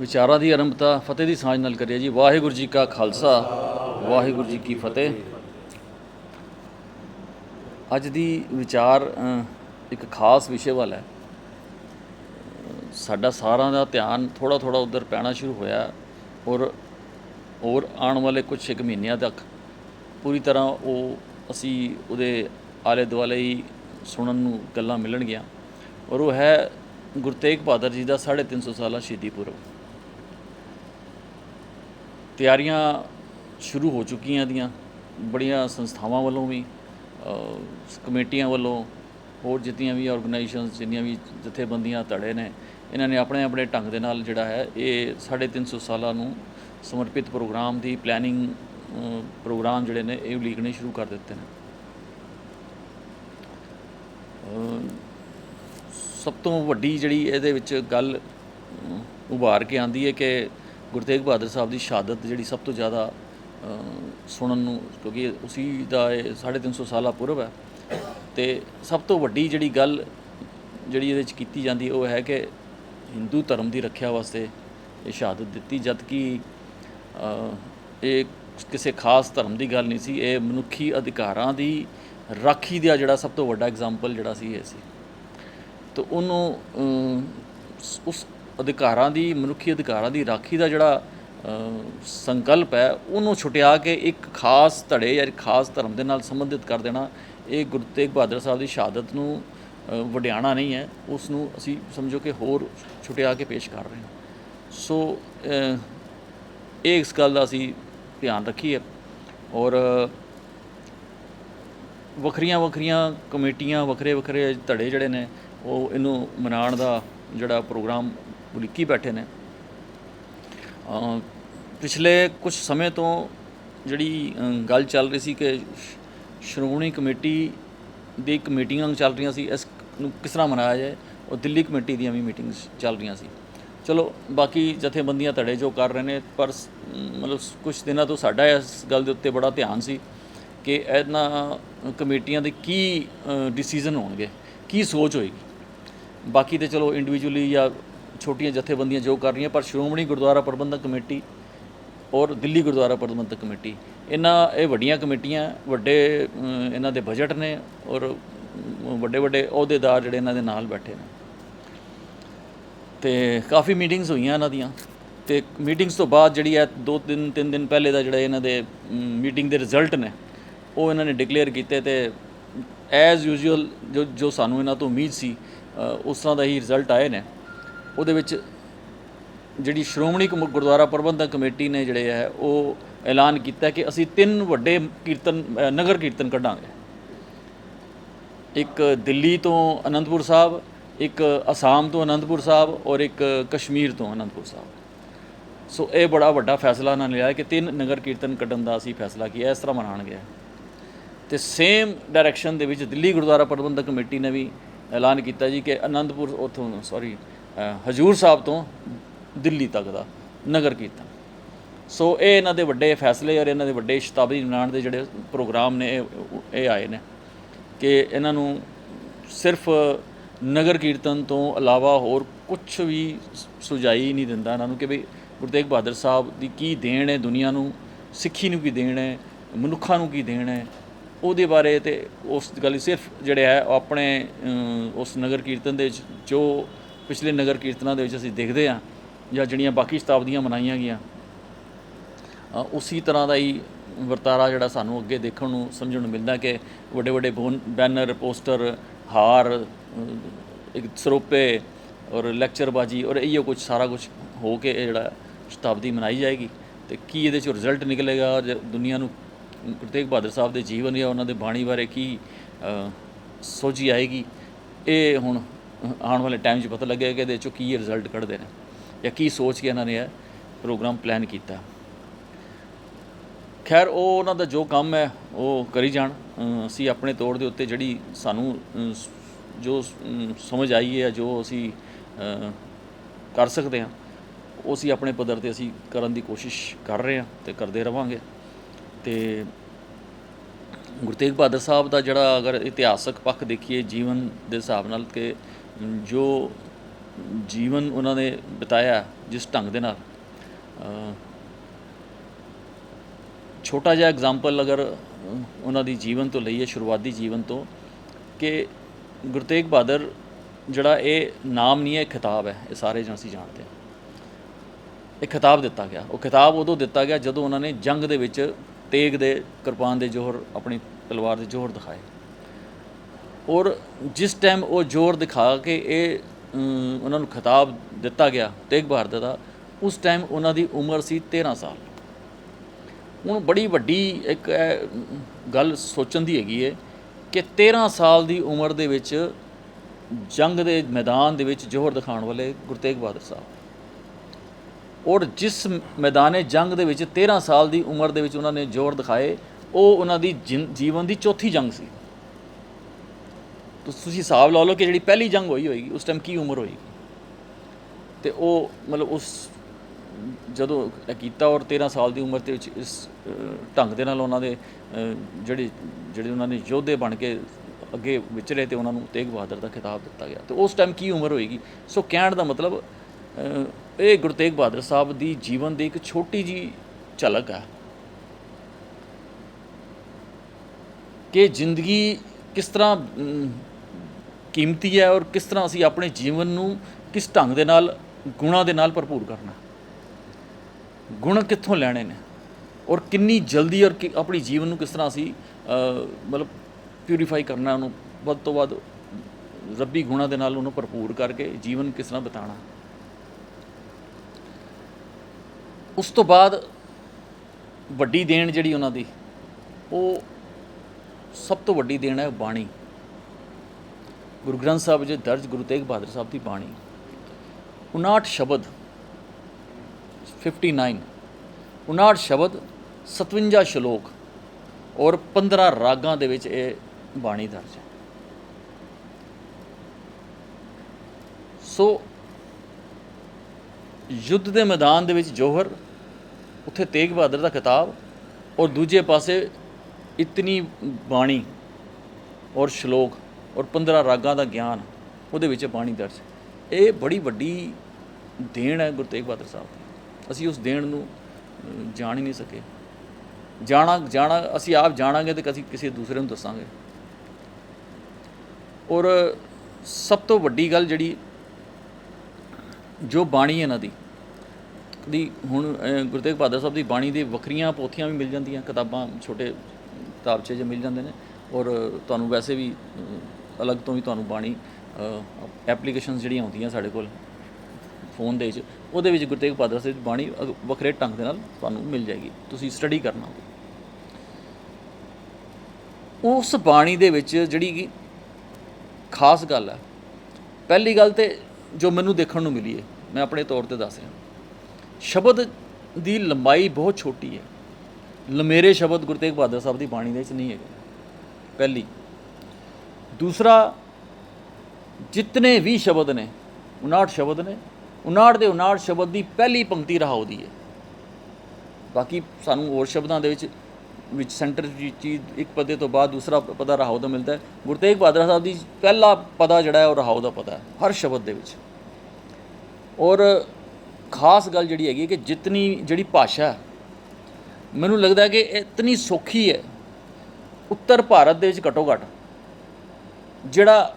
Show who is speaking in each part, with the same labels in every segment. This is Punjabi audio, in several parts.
Speaker 1: ਵਿਚਾਰਾਂ ਦੀ ਆਰੰਭਤਾ ਫਤਿਹ ਦੀ ਸਾਂਝ ਨਾਲ ਕਰੀਏ ਜੀ। ਵਾਹਿਗੁਰੂ ਜੀ ਕਾ ਖਾਲਸਾ, ਵਾਹਿਗੁਰੂ ਜੀ ਕੀ ਫਤਿਹ। ਅੱਜ ਦੀ ਵਿਚਾਰ ਇੱਕ ਖਾਸ ਵਿਸ਼ੇ ਵੱਲ ਹੈ। ਸਾਡਾ ਸਾਰਿਆਂ ਦਾ ਧਿਆਨ ਥੋੜਾ ਥੋੜਾ ਉਧਰ ਪੈਣਾ ਸ਼ੁਰੂ ਹੋਇਆ ਔਰ ਔਰ ਆਉਣ ਵਾਲੇ ਕੁਝ ਇੱਕ ਮਹੀਨਿਆਂ ਤੱਕ ਪੂਰੀ ਤਰ੍ਹਾਂ ਉਹ ਅਸੀਂ ਉਹਦੇ ਆਲੇ ਦੁਆਲੇ ਹੀ ਸੁਣਨ ਨੂੰ ਗੱਲਾਂ ਮਿਲਣਗੀਆਂ। ਔਰ ਉਹ ਹੈ ਗੁਰੂ ਤੇਗ ਬਹਾਦਰ ਜੀ ਦਾ 350 ਸਾਲਾ ਸ਼ਹੀਦੀ ਪੁਰਬ। ਤਿਆਰੀਆਂ ਸ਼ੁਰੂ ਹੋ ਚੁੱਕੀਆਂ ਦੀਆਂ, ਬੜੀਆਂ ਸੰਸਥਾਵਾਂ ਵੱਲੋਂ ਵੀ ਕਮੇਟੀਆਂ ਵੱਲੋਂ, ਹੋਰ ਜਿਤਨੀਆਂ ਵੀ ਆਰਗੇਨਾਈਜੇਸ਼ਨਸ ਜਿੰਨੀਆਂ ਵੀ ਜਥੇਬੰਦੀਆਂ ਧੜੇ ਨੇ, ਇਹਨਾਂ ਨੇ ਆਪਣੇ ਆਪਣੇ ਢੰਗ ਦੇ ਨਾਲ ਜਿਹੜਾ ਹੈ, ਇਹ 350 ਸਾਲਾਂ ਨੂੰ ਸਮਰਪਿਤ ਪ੍ਰੋਗਰਾਮ ਦੀ ਪਲੈਨਿੰਗ ਪ੍ਰੋਗਰਾਮ ਜਿਹੜੇ ਨੇ, ਇਹ ਉਲੀਕਣੇ ਸ਼ੁਰੂ ਕਰ ਦਿੱਤੇ ਨੇ। ਸਭ ਤੋਂ ਵੱਡੀ ਜਿਹੜੀ ਇਹਦੇ ਵਿੱਚ ਗੱਲ ਉਭਾਰ ਕੇ ਆਂਦੀ ਹੈ ਕਿ ਗੁਰੂ ਤੇਗ ਬਹਾਦਰ ਸਾਹਿਬ ਦੀ ਸ਼ਹਾਦਤ ਜਿਹੜੀ ਸਭ ਤੋਂ ਜ਼ਿਆਦਾ ਸੁਣਨ ਨੂੰ, ਕਿਉਂਕਿ ਉਸੀ ਦਾ ਇਹ 350 ਸਾਲਾ ਪੁਰਬ ਹੈ। ਤੇ ਸਭ ਤੋਂ ਵੱਡੀ ਜਿਹੜੀ ਗੱਲ ਜਿਹੜੀ ਇਹਦੇ ਵਿੱਚ ਕੀਤੀ ਜਾਂਦੀ, ਉਹ ਹੈ ਕਿ ਹਿੰਦੂ ਧਰਮ ਦੀ ਰੱਖਿਆ ਵਾਸਤੇ ਇਹ ਸ਼ਹਾਦਤ ਦਿੱਤੀ ਜਦ ਕਿ ਇਹ ਕਿਸੇ ਖਾਸ ਧਰਮ ਦੀ ਗੱਲ ਨਹੀਂ ਸੀ, ਇਹ ਮਨੁੱਖੀ ਅਧਿਕਾਰਾਂ ਦੀ ਰਾਖੀ ਦਾ ਜਿਹੜਾ ਸਭ ਤੋਂ ਵੱਡਾ ਐਗਜ਼ਾਮਪਲ ਜਿਹੜਾ ਸੀ, ਇਹ ਸੀ। ਤਾਂ ਉਹਨੂੰ ਉਸ ਅਧਿਕਾਰਾਂ ਦੀ ਮਨੁੱਖੀ ਅਧਿਕਾਰਾਂ ਦੀ ਰਾਖੀ ਦਾ ਜਿਹੜਾ ਸੰਕਲਪ ਹੈ ਉਹਨੂੰ ਛੁਟਿਆ ਕੇ ਇੱਕ ਖਾਸ ਧੜੇ ਜਾਂ ਖਾਸ ਧਰਮ ਦੇ ਨਾਲ ਸੰਬੰਧਿਤ ਕਰ ਦੇਣਾ ਇਹ ਗੁਰੂ ਤੇਗ ਬਹਾਦਰ ਸਾਹਿਬ ਦੀ ਸ਼ਹਾਦਤ ਨੂੰ ਅ, ਵਡਿਆਣਾ ਨਹੀਂ ਹੈ ਉਸ ਨੂੰ ਅਸੀਂ ਸਮਝੋ ਕਿ ਹੋਰ ਛੁਟਿਆ ਕੇ ਪੇਸ਼ ਕਰ ਰਹੇ ਹਾਂ। ਸੋ ਇਹ ਇਸ ਗੱਲ ਦਾ ਅਸੀਂ ਧਿਆਨ ਰੱਖੀਏ ਔਰ ਵੱਖਰੀਆਂ ਵੱਖਰੀਆਂ ਕਮੇਟੀਆਂ ਵੱਖਰੇ ਵੱਖਰੇ ਧੜੇ ਜਿਹੜੇ ਨੇ ਉਹ ਇਹਨੂੰ ਮਨਾਉਣ ਦਾ ਜਿਹੜਾ ਪ੍ਰੋਗਰਾਮ ਉਲੀਕੀ ਬੈਠੇ ਨੇ। ਪਿਛਲੇ ਕੁਝ ਸਮੇਂ ਤੋਂ ਜਿਹੜੀ ਗੱਲ ਚੱਲ ਰਹੀ ਸੀ ਕਿ ਸ਼੍ਰੋਮਣੀ ਕਮੇਟੀ ਦੀ ਇੱਕ ਚੱਲ ਰਹੀਆਂ ਸੀ, ਇਸ ਨੂੰ ਕਿਸ ਤਰ੍ਹਾਂ ਮਨਾਇਆ ਜਾਏ, ਉਹ ਦਿੱਲੀ ਕਮੇਟੀ ਦੀਆਂ ਵੀ ਮੀਟਿੰਗਸ ਚੱਲ ਰਹੀਆਂ ਸੀ। ਚਲੋ, ਬਾਕੀ ਜਥੇਬੰਦੀਆਂ ਧੜੇ ਜੋ ਕਰ ਰਹੇ ਨੇ, ਪਰ ਮਤਲਬ ਕੁਝ ਦਿਨਾਂ ਤੋਂ ਸਾਡਾ ਇਸ ਗੱਲ ਦੇ ਉੱਤੇ ਬੜਾ ਧਿਆਨ ਸੀ ਕਿ ਇਹਨਾਂ ਕਮੇਟੀਆਂ ਦੇ ਕੀ ਡਿਸੀਜਨ ਹੋਣਗੇ, ਕੀ ਸੋਚ ਹੋਏਗੀ। ਬਾਕੀ ਤੇ ਚਲੋ ਇੰਡੀਵਿਜੂਅਲੀ ਜਾਂ ਛੋਟੀਆਂ ਜਥੇਬੰਦੀਆਂ ਜੋ ਕਰ ਰਹੀਆਂ, ਪਰ ਸ਼੍ਰੋਮਣੀ ਗੁਰਦੁਆਰਾ ਪ੍ਰਬੰਧਕ ਕਮੇਟੀ ਔਰ ਦਿੱਲੀ ਗੁਰਦੁਆਰਾ ਪ੍ਰਬੰਧਕ ਕਮੇਟੀ, ਇਹਨਾਂ, ਇਹ ਵੱਡੀਆਂ ਕਮੇਟੀਆਂ, ਵੱਡੇ ਇਹਨਾਂ ਦੇ ਬਜਟ ਨੇ ਔਰ ਵੱਡੇ ਵੱਡੇ ਅਹੁਦੇਦਾਰ ਜਿਹੜੇ ਇਹਨਾਂ ਦੇ ਨਾਲ ਬੈਠੇ ਨੇ। ਤੇ ਕਾਫੀ ਮੀਟਿੰਗਸ ਹੋਈਆਂ ਇਹਨਾਂ ਦੀਆਂ। ਤੇ ਮੀਟਿੰਗਸ ਤੋਂ ਬਾਅਦ ਜਿਹੜੀ ਹੈ ਦੋ ਦਿਨ ਤਿੰਨ ਦਿਨ ਪਹਿਲੇ ਦਾ ਜਿਹੜਾ ਇਹਨਾਂ ਦੇ ਮੀਟਿੰਗ ਦੇ ਰਿਜ਼ਲਟ ਨੇ, ਉਹ ਇਹਨਾਂ ਨੇ ਡਿਕਲੇਅਰ ਕੀਤੇ ਤੇ ਐਜ਼ ਯੂਜੂਅਲ ਜੋ ਜੋ ਸਾਨੂੰ ਇਹਨਾਂ ਤੋਂ ਉਮੀਦ ਸੀ ਉਸ ਤਰ੍ਹਾਂ ਦਾ ਹੀ ਰਿਜ਼ਲਟ ਆਏ ਨੇ। ਉਹਦੇ ਵਿੱਚ ਜਿਹੜੀ ਸ਼੍ਰੋਮਣੀ ਕਮ- ਗੁਰਦੁਆਰਾ ਪ੍ਰਬੰਧਕ ਕਮੇਟੀ ਨੇ ਜਿਹੜੇ ਹੈ, ਉਹ ਐਲਾਨ ਕੀਤਾ ਕਿ ਅਸੀਂ ਤਿੰਨ ਵੱਡੇ ਕੀਰਤਨ ਨਗਰ ਕੀਰਤਨ ਕੱਢਾਂਗੇ। ਇੱਕ ਦਿੱਲੀ ਤੋਂ ਅਨੰਦਪੁਰ ਸਾਹਿਬ, ਇੱਕ ਅਸਾਮ ਤੋਂ ਅਨੰਦਪੁਰ ਸਾਹਿਬ ਔਰ ਇੱਕ ਕਸ਼ਮੀਰ ਤੋਂ ਅਨੰਦਪੁਰ ਸਾਹਿਬ। ਸੋ ਇਹ ਬੜਾ ਵੱਡਾ ਫੈਸਲਾ ਉਹਨਾਂ ਨੇ ਲਿਆ ਕਿ ਤਿੰਨ ਨਗਰ ਕੀਰਤਨ ਕੱਢਣ ਦਾ ਅਸੀਂ ਫੈਸਲਾ ਕੀਤਾ ਇਸ ਤਰ੍ਹਾਂ ਮਨਾਣਗੇ ਤੇ ਸੇਮ ਡਾਇਰੈਕਸ਼ਨ ਦੇ ਵਿੱਚ ਦਿੱਲੀ ਗੁਰਦੁਆਰਾ ਪ੍ਰਬੰਧਕ ਕਮੇਟੀ ਨੇ ਵੀ ਐਲਾਨ ਕੀਤਾ ਜੀ ਕਿ ਅਨੰਦਪੁਰ ਉਥੋਂ ਸੌਰੀ ਹਜੂਰ ਸਾਹਿਬ ਤੋਂ ਦਿੱਲੀ ਤੱਕ ਦਾ ਨਗਰ ਕੀਰਤਨ। ਸੋ ਇਹ ਇਹਨਾਂ ਦੇ ਵੱਡੇ ਫੈਸਲੇ ਔਰ ਇਹਨਾਂ ਦੇ ਵੱਡੇ ਸ਼ਤਾਬਦੀ ਮਨਾਉਣ ਦੇ ਜਿਹੜੇ ਪ੍ਰੋਗਰਾਮ ਨੇ, ਇਹ ਆਏ ਨੇ ਕਿ ਇਹਨਾਂ ਨੂੰ ਸਿਰਫ ਨਗਰ ਕੀਰਤਨ ਤੋਂ ਇਲਾਵਾ ਹੋਰ ਕੁਝ ਵੀ ਸੁਝਾਈ ਨਹੀਂ ਦਿੰਦਾ ਇਹਨਾਂ ਨੂੰ ਕਿ ਵੀ ਗੁਰੂ ਤੇਗ ਬਹਾਦਰ ਸਾਹਿਬ ਦੀ ਕੀ ਦੇਣ ਹੈ, ਦੁਨੀਆ ਨੂੰ, ਸਿੱਖੀ ਨੂੰ ਕੀ ਦੇਣ ਹੈ, ਮਨੁੱਖਾਂ ਨੂੰ ਕੀ ਦੇਣ ਹੈ, ਉਹਦੇ ਬਾਰੇ ਤੇ ਉਸ ਗੱਲ ਸਿਰਫ ਜਿਹੜੇ ਹੈ, ਉਹ ਆਪਣੇ ਉਸ ਨਗਰ ਕੀਰਤਨ ਦੇ ਜੋ ਪਿਛਲੇ ਨਗਰ ਕੀਰਤਨਾਂ ਦੇ ਵਿੱਚ ਅਸੀਂ ਦੇਖਦੇ ਹਾਂ ਜਾਂ ਜਿਹੜੀਆਂ ਬਾਕੀ ਸ਼ਤਾਬਦੀਆਂ ਮਨਾਈਆਂ ਗਈਆਂ ਅ, ਤਰ੍ਹਾਂ ਦਾ ਹੀ ਵਰਤਾਰਾ ਜਿਹੜਾ ਸਾਨੂੰ ਅੱਗੇ ਦੇਖਣ ਨੂੰ ਸਮਝਣ ਨੂੰ ਮਿਲਦਾ ਕਿ ਵੱਡੇ ਵੱਡੇ ਬੋਨ- ਬੈਨਰ ਪੋਸਟਰ ਹਾਰ ਇੱਕ ਸਰੋਪੇ ਔਰ ਲੈਕਚਰਬਾਜੀ ਔਰ ਇਹੋ ਕੁਝ ਸਾਰਾ ਕੁਝ ਹੋ ਕੇ ਇਹ ਜਿਹੜਾ ਸ਼ਤਾਬਦੀ ਮਨਾਈ ਜਾਏਗੀ। ਤੇ ਕੀ ਇਹਦੇ ਚੋਂ ਰਿਜ਼ਲਟ ਨਿਕਲੇਗਾ ਜ- ਦੁਨੀਆ ਨੂੰ ਗੁਰੂ ਤੇਗ ਬਹਾਦਰ ਸਾਹਿਬ ਦੇ ਜੀਵਨ ਜਾਂ ਉਹਨਾਂ ਦੇ ਬਾਣੀ ਬਾਰੇ ਕੀ ਸੋਝੀ ਆਏਗੀ ਇਹ ਹੁਣ ਆਉਣ ਵਾਲੇ ਟਾਈਮ 'ਚ ਪਤਾ ਲੱਗੇਗਾ ਕਿ ਇਹਦੇ ਚੋਂ ਕੀ ਰਿਜ਼ਲਟ ਕੱਢਦੇ ਨੇ ਜਾਂ ਕੀ ਸੋਚ ਕੇ ਇਹਨਾਂ ਨੇ ਇਹ ਪ੍ਰੋਗਰਾਮ ਪਲਾਨ ਕੀਤਾ। ਖੈਰ, ਉਹ ਉਹਨਾਂ ਦਾ ਜੋ ਕੰਮ ਹੈ, ਉਹ ਕਰੀ ਜਾਣ। ਅਸੀਂ ਆਪਣੇ ਤੌਰ ਦੇ ਉੱਤੇ ਜਿਹੜੀ ਸਾਨੂੰ ਜੋ ਸਮਝ ਆਈ ਹੈ ਜੋ ਅਸੀਂ ਕਰ ਸਕਦੇ ਹਾਂ, ਉਹ ਅਸੀਂ ਆਪਣੇ ਪੱਧਰ ਤੇ ਅਸੀਂ ਕਰਨ ਦੀ ਕੋਸ਼ਿਸ਼ ਕਰ ਰਹੇ ਹਾਂ ਤੇ ਕਰਦੇ ਰਵਾਂਗੇ। ਤੇ ਗੁਰੂ ਤੇਗ ਬਹਾਦਰ ਸਾਹਿਬ ਦਾ ਜਿਹੜਾ ਅਗਰ ਇਤਿਹਾਸਕ ਪੱਖ ਦੇਖੀਏ, ਜੀਵਨ ਦੇ ਹਿਸਾਬ ਨਾਲ ਕਿ ਜੋ ਜੀਵਨ ਉਹਨਾਂ ਨੇ ਬਿਤਾਇਆ ਜਿਸ ਢੰਗ ਦੇ ਨਾਲ ਛੋਟਾ ਜਿਹਾ ਐਗਜ਼ਾਮਪਲ ਅਗਰ ਉਹਨਾਂ ਦੀ ਜੀਵਨ ਤੋਂ ਲਈਏ, ਸ਼ੁਰੂਆਤੀ ਜੀਵਨ ਤੋਂ, ਕਿ ਗੁਰੂ ਤੇਗ ਬਹਾਦਰ ਜਿਹੜਾ ਇਹ ਨਾਮ ਨਹੀਂ ਹੈ, ਇਹ ਖਿਤਾਬ ਹੈ, ਇਹ ਸਾਰੇ ਜਣ ਅਸੀਂ ਜਾਣਦੇ ਹਾਂ। ਇਹ ਖਿਤਾਬ ਦਿੱਤਾ ਗਿਆ। ਉਹ ਖਿਤਾਬ ਉਦੋਂ ਦਿੱਤਾ ਗਿਆ ਜਦੋਂ ਉਹਨਾਂ ਨੇ ਜੰਗ ਦੇ ਵਿੱਚ ਤੇਗ ਦੇ ਕਿਰਪਾਨ ਦੇ ਜੋਹਰ, ਆਪਣੀ ਤਲਵਾਰ ਦੇ ਜੋਹਰ ਦਿਖਾਏ। ਔਰ ਜਿਸ ਟਾਈਮ ਉਹ ਜ਼ੋਰ ਦਿਖਾ ਕੇ ਇਹ ਉਹਨਾਂ ਨੂੰ ਖਿਤਾਬ ਦਿੱਤਾ ਗਿਆ, ਤੇਗ ਬਹਾਦਰ ਦਾ, ਉਸ ਟਾਈਮ ਉਹਨਾਂ ਦੀ ਉਮਰ ਸੀ 13 ਸਾਲ। ਹੁਣ ਬੜੀ ਵੱਡੀ ਇੱਕ ਗੱਲ ਸੋਚਣ ਦੀ ਹੈਗੀ ਹੈ ਕਿ 13 ਸਾਲ ਦੀ ਉਮਰ ਦੇ ਵਿੱਚ ਜੰਗ ਦੇ ਮੈਦਾਨ ਦੇ ਵਿੱਚ ਜੋਹਰ ਦਿਖਾਉਣ ਵਾਲੇ ਗੁਰੂ ਤੇਗ ਬਹਾਦਰ ਸਾਹਿਬ। ਔਰ ਜਿਸ ਮੈਦਾਨੇ ਜੰਗ ਦੇ ਵਿੱਚ 13 ਸਾਲ ਦੀ ਉਮਰ ਦੇ ਵਿੱਚ ਉਹਨਾਂ ਨੇ ਜ਼ੋਰ ਦਿਖਾਏ, ਉਹ ਉਹਨਾਂ ਦੀ ਜਿਨ- ਜੀਵਨ ਦੀ ਚੌਥੀ ਜੰਗ ਸੀ। ਤੁਸ- ਤੁਸੀਂ ਹਿਸਾਬ ਲਾ ਲਓ ਕਿ ਜਿਹੜੀ ਪਹਿਲੀ ਜੰਗ ਹੋਈ ਹੋਏਗੀ, ਉਸ ਟਾਈਮ ਕੀ ਉਮਰ ਹੋਏਗੀ? ਤੇ ਉਹ ਮਤਲਬ ਉਸ ਜਦੋਂ ਇਹ ਕੀਤਾ ਔਰ 13 ਸਾਲ ਦੀ ਉਮਰ ਦੇ ਵਿੱਚ ਇਸ ਢੰਗ ਦੇ ਨਾਲ ਉਹਨਾਂ ਦੇ ਜਿਹੜੇ ਜਿਹੜੇ ਉਹਨਾਂ ਨੇ ਯੋਧੇ ਬਣ ਕੇ ਅੱਗੇ ਵਿਚਰੇ ਤੇ ਉਹਨਾਂ ਨੂੰ ਤੇਗ ਬਹਾਦਰ ਦਾ ਖਿਤਾਬ ਦਿੱਤਾ ਗਿਆ। ਤੇ ਉਸ ਟਾਈਮ ਕੀ ਉਮਰ ਹੋਏਗੀ? ਸੋ ਕਹਿਣ ਦਾ ਮਤਲਬ ਇਹ ਗੁਰੂ ਤੇਗ ਬਹਾਦਰ ਸਾਹਿਬ ਦੀ ਜੀਵਨ ਦੀ ਇੱਕ ਛੋਟੀ ਜੀ ਝਲਕ ਹੈ ਕਿ ਜ਼ਿੰਦਗੀ ਕਿਸ ਤਰ੍ਹਾਂ ਕੀਮਤੀ ਹੈ ਔਰ ਕਿਸ ਤਰ੍ਹਾਂ ਅਸੀਂ ਆਪਣੇ ਜੀਵਨ ਨੂੰ ਕਿਸ ਢੰਗ ਦੇ ਨਾਲ, ਗੁਣਾਂ ਦੇ ਨਾਲ ਭਰਪੂਰ ਕਰਨਾ ਗੁਣ ਕਿੱਥੋਂ ਲੈਣੇ ਨੇ? ਔਰ ਕਿੰਨੀ ਜਲਦੀ ਔਰ ਕਿ- ਆਪਣੀ ਜੀਵਨ ਨੂੰ ਕਿਸ ਤਰ੍ਹਾਂ ਅਸੀਂ ਮਤਲਬ ਪਿਊਰੀਫਾਈ ਕਰਨਾ ਉਹਨੂੰ? ਵੱਧ ਤੋਂ ਵੱਧ ਰੱਬੀ ਗੁਣਾਂ ਦੇ ਨਾਲ ਉਹਨੂੰ ਭਰਪੂਰ ਕਰਕੇ ਜੀਵਨ ਕਿਸ ਤਰ੍ਹਾਂ ਬਿਤਾਉਣਾ ਉਸ ਤੋਂ ਬਾਅਦ ਵੱਡੀ ਦੇਣ ਜਿਹੜੀ ਉਹਨਾਂ ਦੀ, ਉਹ ਸਭ ਤੋਂ ਵੱਡੀ ਦੇਣ ਹੈ ਬਾਣੀ। ਗੁਰੂ ਗ੍ਰੰਥ ਸਾਹਿਬ ਵਿੱਚ ਦਰਜ ਗੁਰੂ ਤੇਗ ਬਹਾਦਰ ਸਾਹਿਬ ਦੀ ਬਾਣੀ 59 ਸ਼ਬਦ 59 59 ਸ਼ਬਦ 57 ਸ਼ਲੋਕ ਔਰ 15 ਰਾਗਾਂ ਦੇ ਵਿੱਚ ਇਹ ਬਾਣੀ ਦਰਜ ਹੈ। ਸੋ ਯੁੱਧ ਦੇ ਮੈਦਾਨ ਦੇ ਵਿੱਚ ਜੋਹਰ, ਉੱਥੇ ਤੇਗ ਬਹਾਦਰ ਦਾ ਕਿਤਾਬ ਔਰ ਦੂਜੇ ਪਾਸੇ ਇਤਨੀ ਬਾਣੀ ਔਰ ਸ਼ਲੋਕ ਔਰ 15 ਰਾਗਾਂ ਦਾ ਗਿਆਨ ਉਹਦੇ ਵਿੱਚ ਬਾਣੀ ਦਰਜ ਇਹ ਬੜੀ ਵੱਡੀ ਦੇਣ ਹੈ ਗੁਰੂ ਤੇਗ ਬਹਾਦਰ ਸਾਹਿਬ ਦੀ। ਅਸੀਂ ਉਸ ਦੇਣ ਨੂੰ ਜਾਣ ਹੀ ਨਹੀਂ ਸਕੇ। ਜਾਣਾ ਜਾਣਾ, ਅਸੀਂ ਆਪ ਜਾਣਾਂਗੇ ਤੇ ਅਸੀਂ ਕਿਸੇ ਦੂਸਰੇ ਨੂੰ ਦੱਸਾਂਗੇ। ਔਰ ਸਭ ਤੋਂ ਵੱਡੀ ਗੱਲ ਜਿਹੜੀ ਜੋ ਬਾਣੀ ਹੈ ਇਹਨਾਂ ਦੀ ਦੀ ਹੁਣ ਗੁਰੂ ਤੇਗ ਬਹਾਦਰ ਸਾਹਿਬ ਦੀ ਬਾਣੀ ਦੀ ਵੱਖਰੀਆਂ ਪੋਥੀਆਂ ਵੀ ਮਿਲ ਜਾਂਦੀਆਂ, ਕਿਤਾਬਾਂ, ਛੋਟੇ ਕਿਤਾਬਚੇ ਜੇ ਮਿਲ ਜਾਂਦੇ ਨੇ। ਔਰ ਤੁਹਾਨੂੰ ਵੈਸੇ ਵੀ ਅਲੱਗ ਤੋਂ ਵੀ ਤੁਹਾਨੂੰ ਬਾਣੀ ਐਪਲੀਕੇਸ਼ਨਸ ਜਿਹੜੀਆਂ ਆਉਂਦੀਆਂ ਸਾਡੇ ਕੋਲ ਫੋਨ ਦੇ ਵਿੱਚ, ਉਹਦੇ ਵਿੱਚ ਗੁਰੂ ਤੇਗ ਬਹਾਦਰ ਸਾਹਿਬ ਦੀ ਬਾਣੀ ਵੱਖਰੇ ਢੰਗ ਦੇ ਨਾਲ ਤੁਹਾਨੂੰ ਮਿਲ ਜਾਏਗੀ, ਤੁਸੀਂ ਸਟੱਡੀ ਕਰਨਾ ਉਸ ਬਾਣੀ ਦੇ ਵਿੱਚ ਜਿਹੜੀ ਖਾਸ ਗੱਲ ਹੈ, ਪਹਿਲੀ ਗੱਲ ਤੇ ਜੋ ਮੈਨੂੰ ਦੇਖਣ ਨੂੰ ਮਿਲੀ ਹੈ, ਮੈਂ ਆਪਣੇ ਤੌਰ ਤੇ ਦੱਸ ਰਿਹਾ। ਸ਼ਬਦ ਦੀ ਲੰਬਾਈ ਬਹੁਤ ਛੋਟੀ ਹੈ। ਲੰਮੇਰੇ ਸ਼ਬਦ ਗੁਰੂ ਤੇਗ ਬਹਾਦਰ ਸਾਹਿਬ ਦੀ ਬਾਣੀ ਦੇ ਵਿੱਚ ਨਹੀਂ ਹੈਗੇ। ਪਹਿਲੀ। ਦੂਸਰਾ, ਜਿਤਨੇ ਵੀ ਸ਼ਬਦ ਨੇ 59 ਸ਼ਬਦ ਨੇ 59 ਦੇ 59 ਸ਼ਬਦ ਦੀ ਪਹਿਲੀ ਪੰਕਤੀ ਰਹਾਉ ਦੀ ਹੈ। ਬਾਕੀ ਸਾਨੂੰ ਹੋਰ ਸ਼ਬਦਾਂ ਦੇ ਵਿੱਚ ਵਿੱਚ ਸੈਂਟਰ ਦੀ ਚੀਜ਼ ਇੱਕ ਪਦੇ ਤੋਂ ਬਾਅਦ ਦੂਸਰਾ ਪਦਾ ਰਹਾਉ ਦਾ ਮਿਲਦਾ ਹੈ। ਗੁਰੂ ਤੇਗ ਬਹਾਦਰ ਸਾਹਿਬ ਦੀ ਪਹਿਲਾ ਪਦਾ ਜਿਹੜਾ ਹੈ, ਉਹ ਰਹਾਉ ਦਾ ਪਦਾ ਹੈ, ਹਰ ਸ਼ਬਦ ਦੇ ਵਿੱਚ। ਔਰ ਖਾਸ ਗੱਲ ਜਿਹੜੀ ਹੈਗੀ ਹੈ ਕਿ ਜਿਤਨੀ ਜਿਹੜੀ ਭਾਸ਼ਾ ਮੈਨੂੰ ਲੱਗਦਾ ਕਿ ਇਤਨੀ ਸੌਖੀ ਹੈ, ਉੱਤਰ ਭਾਰਤ ਦੇ ਵਿੱਚ ਘੱਟੋ ਘੱਟ ਜਿਹੜਾ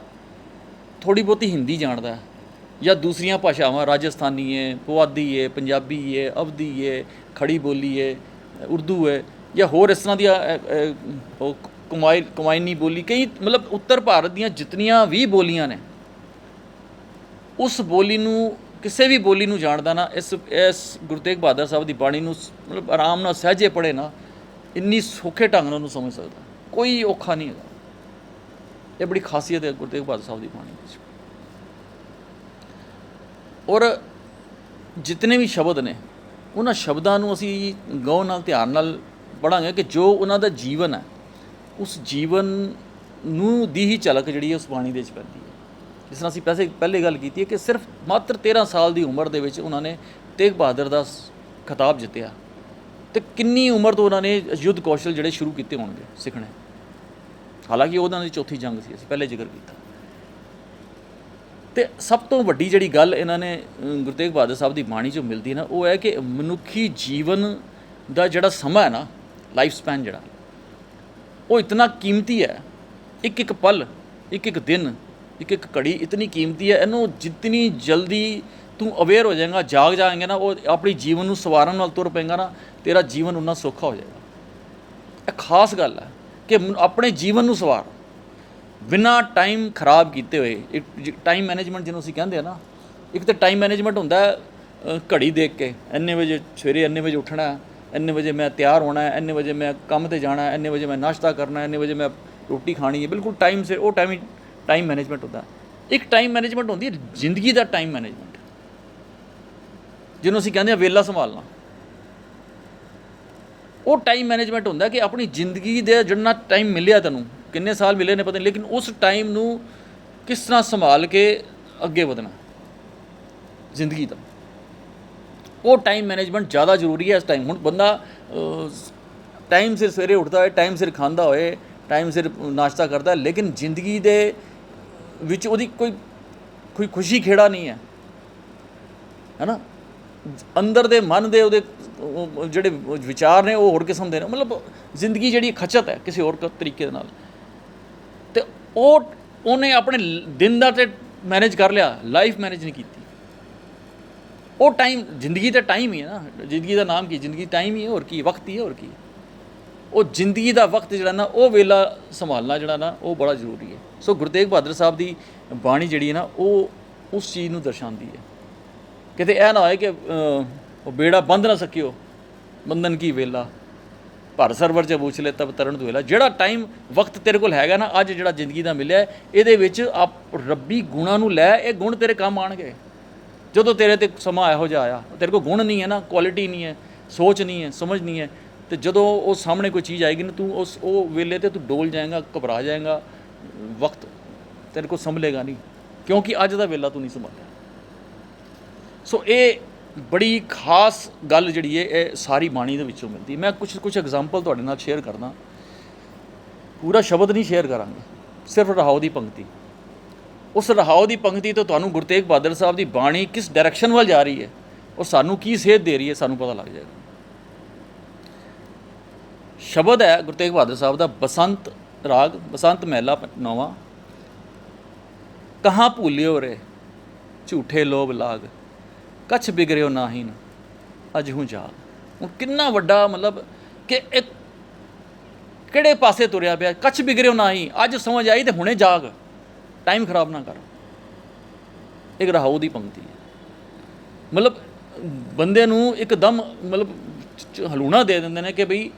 Speaker 1: ਥੋੜੀ ਬਹੁਤੀ ਹਿੰਦੀ ਜਾਣਦਾ ਜਾਂ ਦੂਸਰੀਆਂ ਭਾਸ਼ਾਵਾਂ ਰਾਜਸਥਾਨੀ ਹੈ ਪੁਆਧੀ ਹੈ ਪੰਜਾਬੀ ਹੈ ਅਵਧੀ ਹੈ ਖੜੀ ਬੋਲੀ ਹੈ ਉਰਦੂ ਹੈ ਜਾਂ ਹੋਰ ਇਸ ਤਰ੍ਹਾਂ ਦੀਆਂ ਅ, ਅ, ਉਹ ਕੁਮਾਈ ਕੁਮਾਇਨੀ ਬੋਲੀ ਕਈ ਮਤਲਬ ਉੱਤਰ ਭਾਰਤ ਦੀਆਂ ਜਿਤਨੀਆਂ ਵੀ ਬੋਲੀਆਂ ਨੇ ਉਸ ਬੋਲੀ ਨੂੰ ਕਿਸੇ ਵੀ ਬੋਲੀ ਨੂੰ ਜਾਣਦਾ ਨਾ ਇਸ ਇਸ ਗੁਰੂ ਤੇਗ ਬਹਾਦਰ ਸਾਹਿਬ ਦੀ ਬਾਣੀ ਨੂੰ ਮਤਲਬ ਆਰਾਮ ਨਾਲ ਸਹਿਜੇ ਪੜੇ ਨਾ ਇੰਨੀ ਸੌਖੇ ਢੰਗ ਨਾਲ ਉਹਨੂੰ ਸਮਝ ਸਕਦਾ ਕੋਈ ਔਖਾ ਨਹੀਂ ਹੈਗਾ। ਇਹ ਬੜੀ ਖਾਸੀਅਤ ਹੈ ਗੁਰੂ ਤੇਗ ਬਹਾਦਰ ਸਾਹਿਬ ਦੀ ਬਾਣੀ ਵਿੱਚ। ਔਰ ਜਿਤਨੇ ਵੀ ਸ਼ਬਦ ਨੇ, ਉਹਨਾਂ ਸ਼ਬਦਾਂ ਨੂੰ ਅਸੀਂ ਗੌਰ ਨਾਲ, ਧਿਆਨ ਨਾਲ ਪੜਾਂਗੇ ਕਿ ਜੋ ਉਹਨਾਂ ਦਾ ਜੀਵਨ ਹੈ, ਉਸ ਜੀਵਨ ਨੂੰ ਦੀ ਹੀ ਝਲਕ ਜਿਹੜੀ ਹੈ ਉਸ ਬਾਣੀ ਦੇ ਵਿੱਚ ਪੈਂਦੀ ਹੈ। ਜਿਸ ਤਰ੍ਹਾਂ ਅਸੀਂ ਪਹਿਲੇ ਪਹਿਲੇ ਗੱਲ ਕੀਤੀ ਹੈ ਕਿ ਸਿਰਫ ਮਾਤਰ 13 ਸਾਲ ਦੀ ਉਮਰ ਦੇ ਵਿੱਚ ਉਹਨਾਂ ਨੇ ਤੇਗ ਬਹਾਦਰ ਦਾ ਖਿਤਾਬ ਜਿੱਤਿਆ। ਤੇ ਕਿੰਨੀ ਉਮਰ ਤੋਂ ਉਹਨਾਂ ਨੇ ਯੁੱਧ ਕੌਸ਼ਲ ਜਿਹੜੇ ਸ਼ੁਰੂ ਕੀਤੇ ਹੋਣਗੇ ਸਿੱਖਣੇ? ਹਾਲਾਂਕਿ ਉਹਨਾਂ ਦੀ ਚੌਥੀ ਜੰਗ ਸੀ, ਅਸੀਂ ਪਹਿਲੇ ਜ਼ਿਕਰ ਕੀਤਾ। ਤੇ ਸਭ ਤੋਂ ਵੱਡੀ ਜਿਹੜੀ ਗੱਲ ਇਹਨਾਂ ਨੇ ਗੁਰੂ ਤੇਗ ਬਹਾਦਰ ਸਾਹਿਬ ਦੀ ਬਾਣੀ ਚੋਂ ਮਿਲਦੀ ਨਾ, ਉਹ ਹੈ ਕਿ ਮਨੁੱਖੀ ਜੀਵਨ ਦਾ ਜਿਹੜਾ ਸਮਾਂ ਹੈ ਨਾ ਲਾਈਫ ਸਪੈਨ ਜਿਹੜਾ, ਉਹ ਇਤਨਾ ਕੀਮਤੀ ਹੈ, ਇੱਕ ਇੱਕ ਪਲ, ਇੱਕ ਇੱਕ ਦਿਨ, ਇੱਕ ਇੱਕ ਘੜੀ ਇਤਨੀ ਕੀਮਤੀ ਹੈ, ਇਹਨੂੰ ਜਿਤਨੀ ਜਲਦੀ ਤੂੰ ਅਵੇਅਰ ਹੋ ਜਾਏਗਾ, ਜਾਗ ਜਾਏਗਾ ਨਾ, ਉਹ ਆਪਣੀ ਜੀਵਨ ਨੂੰ ਸਵਾਰਨ ਨਾਲ ਤੁਰ ਪਏਗਾ ਨਾ, ਤੇਰਾ ਜੀਵਨ ਉਨਾ ਸੌਖਾ ਹੋ ਜਾਏਗਾ। ਇਹ ਖਾਸ ਗੱਲ ਹੈ। ਕਿ ਆਪਣੇ ਜੀਵਨ ਨੂੰ ਸਵਾਰ। ਬਿਨਾ ਟਾਈਮ ਖਰਾਬ ਕੀਤੇ ਹੋਏ ਇੱਕ ਟਾਈਮ ਮੈਨੇਜਮੈਂਟ ਜਿਹਨੂੰ ਅਸੀਂ ਕਹਿੰਦੇ ਆ ਨਾ ਇੱਕ ਤਾਂ ਟਾਈਮ ਮੈਨੇਜਮੈਂਟ ਹੁੰਦਾ ਘੜੀ ਦੇਖ ਕੇ ਇੰਨੇ ਵਜੇ ਸਵੇਰੇ ਇੰਨੇ ਵਜੇ ਉੱਠਣਾ ਹੈ, ਇੰਨੇ ਵਜੇ ਮੈਂ ਤਿਆਰ ਹੋਣਾ ਹੈ ਇੰਨੇ ਵਜੇ ਮੈਂ ਕੰਮ ਤੇ ਜਾਣਾ ਹੈ ਇੰਨੇ ਵਜੇ ਮੈਂ ਨਾਸ਼ਤਾ ਕਰਨਾ ਹੈ ਇੰਨੇ ਵਜੇ ਮੈਂ ਰੋਟੀ ਖਾਣੀ ਹੈ ਬਿਲਕੁਲ ਟਾਈਮ ਸੇ ਉਹ ਟਾਈਮ ਟਾਈਮ ਮੈਨੇਜਮੈਂਟ ਹੁੰਦਾ। ਇੱਕ ਟਾਈਮ ਮੈਨੇਜਮੈਂਟ ਹੁੰਦੀ ਹੈ ਜ਼ਿੰਦਗੀ ਦਾ ਟਾਈਮ ਮੈਨੇਜਮੈਂਟ ਜਿਹਨੂੰ ਅਸੀਂ ਕਹਿੰਦੇ ਆ ਵੇਲਾ ਸੰਭਾਲਣਾ। ਉਹ ਟਾਈਮ ਮੈਨੇਜਮੈਂਟ ਹੁੰਦਾ ਕਿ ਆਪਣੀ ਜ਼ਿੰਦਗੀ ਦੇ ਜਿੰਨਾ ਟਾਈਮ ਮਿਲਿਆ ਤੈਨੂੰ, ਕਿੰਨੇ ਸਾਲ ਮਿਲੇ ਨੇ ਪਤਾ ਨਹੀਂ, ਲੇਕਿਨ ਉਸ ਟਾਈਮ ਨੂੰ ਕਿਸ ਤਰ੍ਹਾਂ ਸੰਭਾਲ ਕੇ ਅੱਗੇ ਵਧਣਾ, ਜ਼ਿੰਦਗੀ ਦਾ। ਉਹ ਟਾਈਮ ਮੈਨੇਜਮੈਂਟ ਜ਼ਿਆਦਾ ਜ਼ਰੂਰੀ ਹੈ ਇਸ ਟਾਈਮ ਹੁਣ ਬੰਦਾ ਟਾਈਮ ਸਿਰ ਸਵੇਰੇ ਉੱਠਦਾ ਹੋਏ ਟਾਈਮ ਸਿਰ ਖਾਂਦਾ ਹੋਏ ਟਾਈਮ ਸਿਰ ਨਾਸ਼ਤਾ ਕਰਦਾ, ਲੇਕਿਨ ਜ਼ਿੰਦਗੀ ਦੇ ਵਿੱਚ ਉਹਦੀ ਕੋਈ ਕੋਈ ਖੁਸ਼ੀ ਖੇੜਾ ਨਹੀਂ ਹੈ। ਹੈਨਾ? ਅੰਦਰ ਦੇ, ਮਨ ਦੇ ਉਹਦੇ ਜਿਹੜੇ ਵਿਚਾਰ ਨੇ, ਉਹ ਹੋਰ ਕਿਸਮ ਦੇ ਨੇ। ਮਤਲਬ ਜ਼ਿੰਦਗੀ ਜਿਹੜੀ ਖਚਤ ਹੈ ਕਿਸੇ ਹੋਰ ਤਰੀਕੇ ਦੇ ਨਾਲ। ਤੇ ਉਹ, ਉਹਨੇ ਆਪਣੇ ਦਿਨ ਦਾ ਤੇ ਮੈਨੇਜ ਕਰ ਲਿਆ ਲਾਈਫ ਮੈਨੇਜ ਨਹੀਂ ਕੀਤੀ। ਉਹ ਟਾਈਮ ਜ਼ਿੰਦਗੀ ਦਾ ਟਾਈਮ ਹੀ ਹੈ ਨਾ। ਜ਼ਿੰਦਗੀ ਦਾ ਨਾਮ ਕੀ? ਜ਼ਿੰਦਗੀ ਟਾਈਮ ਹੀ ਹੈ, ਹੋਰ ਕੀ? ਵਕਤ ਹੀ ਹੈ, ਹੋਰ ਕੀ? ਉਹ ਜ਼ਿੰਦਗੀ ਦਾ ਵਕਤ ਜਿਹੜਾ ਨਾ, ਉਹ ਵੇਲਾ ਸੰਭਾਲਣਾ ਜਿਹੜਾ ਨਾ, ਉਹ ਬੜਾ ਜ਼ਰੂਰੀ ਹੈ। ਸੋ ਗੁਰੂ ਤੇਗ ਬਹਾਦਰ ਸਾਹਿਬ ਦੀ ਬਾਣੀ ਜਿਹੜੀ ਹੈ ਨਾ, ਉਹ ਉਸ ਚੀਜ਼ ਨੂੰ ਦਰਸਾਉਂਦੀ ਹੈ। ਕਿਤੇ ਇਹ ਨਾ ਹੋਏ ਕਿ ਉਹ ਬੇੜਾ ਬੰਦ ਨਾ ਸਕਿਓ। ਬੰਧਨ ਕੀ ਵੇਲਾ? ਭਰ ਸਰਵਰ ਚ ਪੁੱਛ ਲੈ ਤਬ ਤਰਨ ਦੁਏਲਾ ਜਿਹੜਾ ਟਾਈਮ ਵਕਤ ਤੇਰੇ ਕੋਲ ਹੈਗਾ ਨਾ, ਅੱਜ ਜਿਹੜਾ ਜ਼ਿੰਦਗੀ ਦਾ ਮਿਲਿਆ, ਇਹਦੇ ਵਿੱਚ ਆਪ ਰੱਬੀ ਗੁਣਾਂ ਨੂੰ ਲੈ, ਇਹ ਗੁਣ ਤੇਰੇ ਕੰਮ ਆਣਗੇ। ਜਦੋਂ ਤੇਰੇ ਤੇ ਸਮਾਂ ਇਹੋ ਜਿਹਾ ਆਇਆ, ਤੇਰੇ ਕੋਲ ਗੁਣ ਨਹੀਂ ਹੈ ਨਾ ਕੁਆਲਿਟੀ ਨਹੀਂ ਹੈ, ਸੋਚ ਨਹੀਂ ਹੈ, ਸਮਝ ਨਹੀਂ ਹੈ, ਤੇ ਜਦੋਂ ਉਹ ਸਾਹਮਣੇ ਕੋਈ ਚੀਜ਼ ਆਏਗੀ ਨਾ, ਤੂੰ ਉਸ, ਉਹ ਵੇਲੇ ਤੇ ਤੂੰ ਡੋਲ ਜਾਏਗਾ, ਘਬਰਾ ਜਾਏਗਾ, ਵਕਤ ਤੇਰੇ ਕੋਲ ਸੰਭਲੇਗਾ ਨਹੀਂ, ਕਿਉਂਕਿ ਅੱਜ ਦਾ ਵੇਲਾ ਤੂੰ ਨਹੀਂ ਸੰਭਾਲਿਆ। ਸੋ ਇਹ ਬੜੀ ਖਾਸ ਗੱਲ ਜਿਹੜੀ ਹੈ, ਇਹ ਸਾਰੀ ਬਾਣੀ ਦੇ ਵਿੱਚੋਂ ਮਿਲਦੀ ਮੈਂ ਕੁਝ ਕੁਝ ਐਗਜ਼ਾਮਪਲ ਤੁਹਾਡੇ ਨਾਲ ਸ਼ੇਅਰ ਕਰਦਾ। ਪੂਰਾ ਸ਼ਬਦ ਨਹੀਂ ਸ਼ੇਅਰ ਕਰਾਂਗੇ। ਸਿਰਫ ਰਹਾਉ ਦੀ ਪੰਕਤੀ। ਉਸ ਰਹਾਉ ਦੀ ਪੰਕਤੀ ਤੋਂ ਤੁਹਾਨੂੰ ਗੁਰੂ ਤੇਗ ਬਹਾਦਰ ਸਾਹਿਬ ਦੀ ਬਾਣੀ ਕਿਸ ਡਾਇਰੈਕਸ਼ਨ ਵੱਲ ਜਾ ਰਹੀ ਹੈ ਉਹ ਸਾਨੂੰ ਕੀ ਸੇਧ ਦੇ ਰਹੀ ਹੈ, ਸਾਨੂੰ ਪਤਾ ਲੱਗ ਜਾਏਗਾ। ਸ਼ਬਦ ਹੈ ਗੁਰੂ ਤੇਗ ਬਹਾਦਰ ਸਾਹਿਬ ਦਾ ਬਸੰਤ ਰਾਗ, ਬਸੰਤ ਮਹਿਲਾ ਨੌਵਾਂ। ਕਹਾਂ ਭੁੱਲਿਓ ਰੇ, ਝੂਠੇ ਲੋਭ ਲਾਗ। ਕਛ ਬਿਗਰਿਓ ਨਾਹੀਨ ਅਜ ਹੂੰ ਜਾਗ ਹੁਣ ਕਿੰਨਾ ਵੱਡਾ ਮਤਲਬ ਕਿ ਇੱਕ ਕਿਹੜੇ ਪਾਸੇ ਤੁਰਿਆ ਪਿਆ, ਕਛ ਬਿਗਰਿਓ ਨਾਹੀ, ਅੱਜ ਸਮਝ ਆਈ ਤੇ ਹੁਣੇ ਜਾਗ। ਟਾਈਮ ਖਰਾਬ ਨਾ ਕਰ। ਇੱਕ ਰਹਾਉ ਦੀ ਪੰਕਤੀ ਹੈ। ਮਤਲਬ ਬੰਦੇ ਨੂੰ ਇੱਕਦਮ ਮਤਲਬ ਹਲੂਣਾ ਦੇ ਦਿੰਦੇ ਨੇ ਕਿ ਬਈ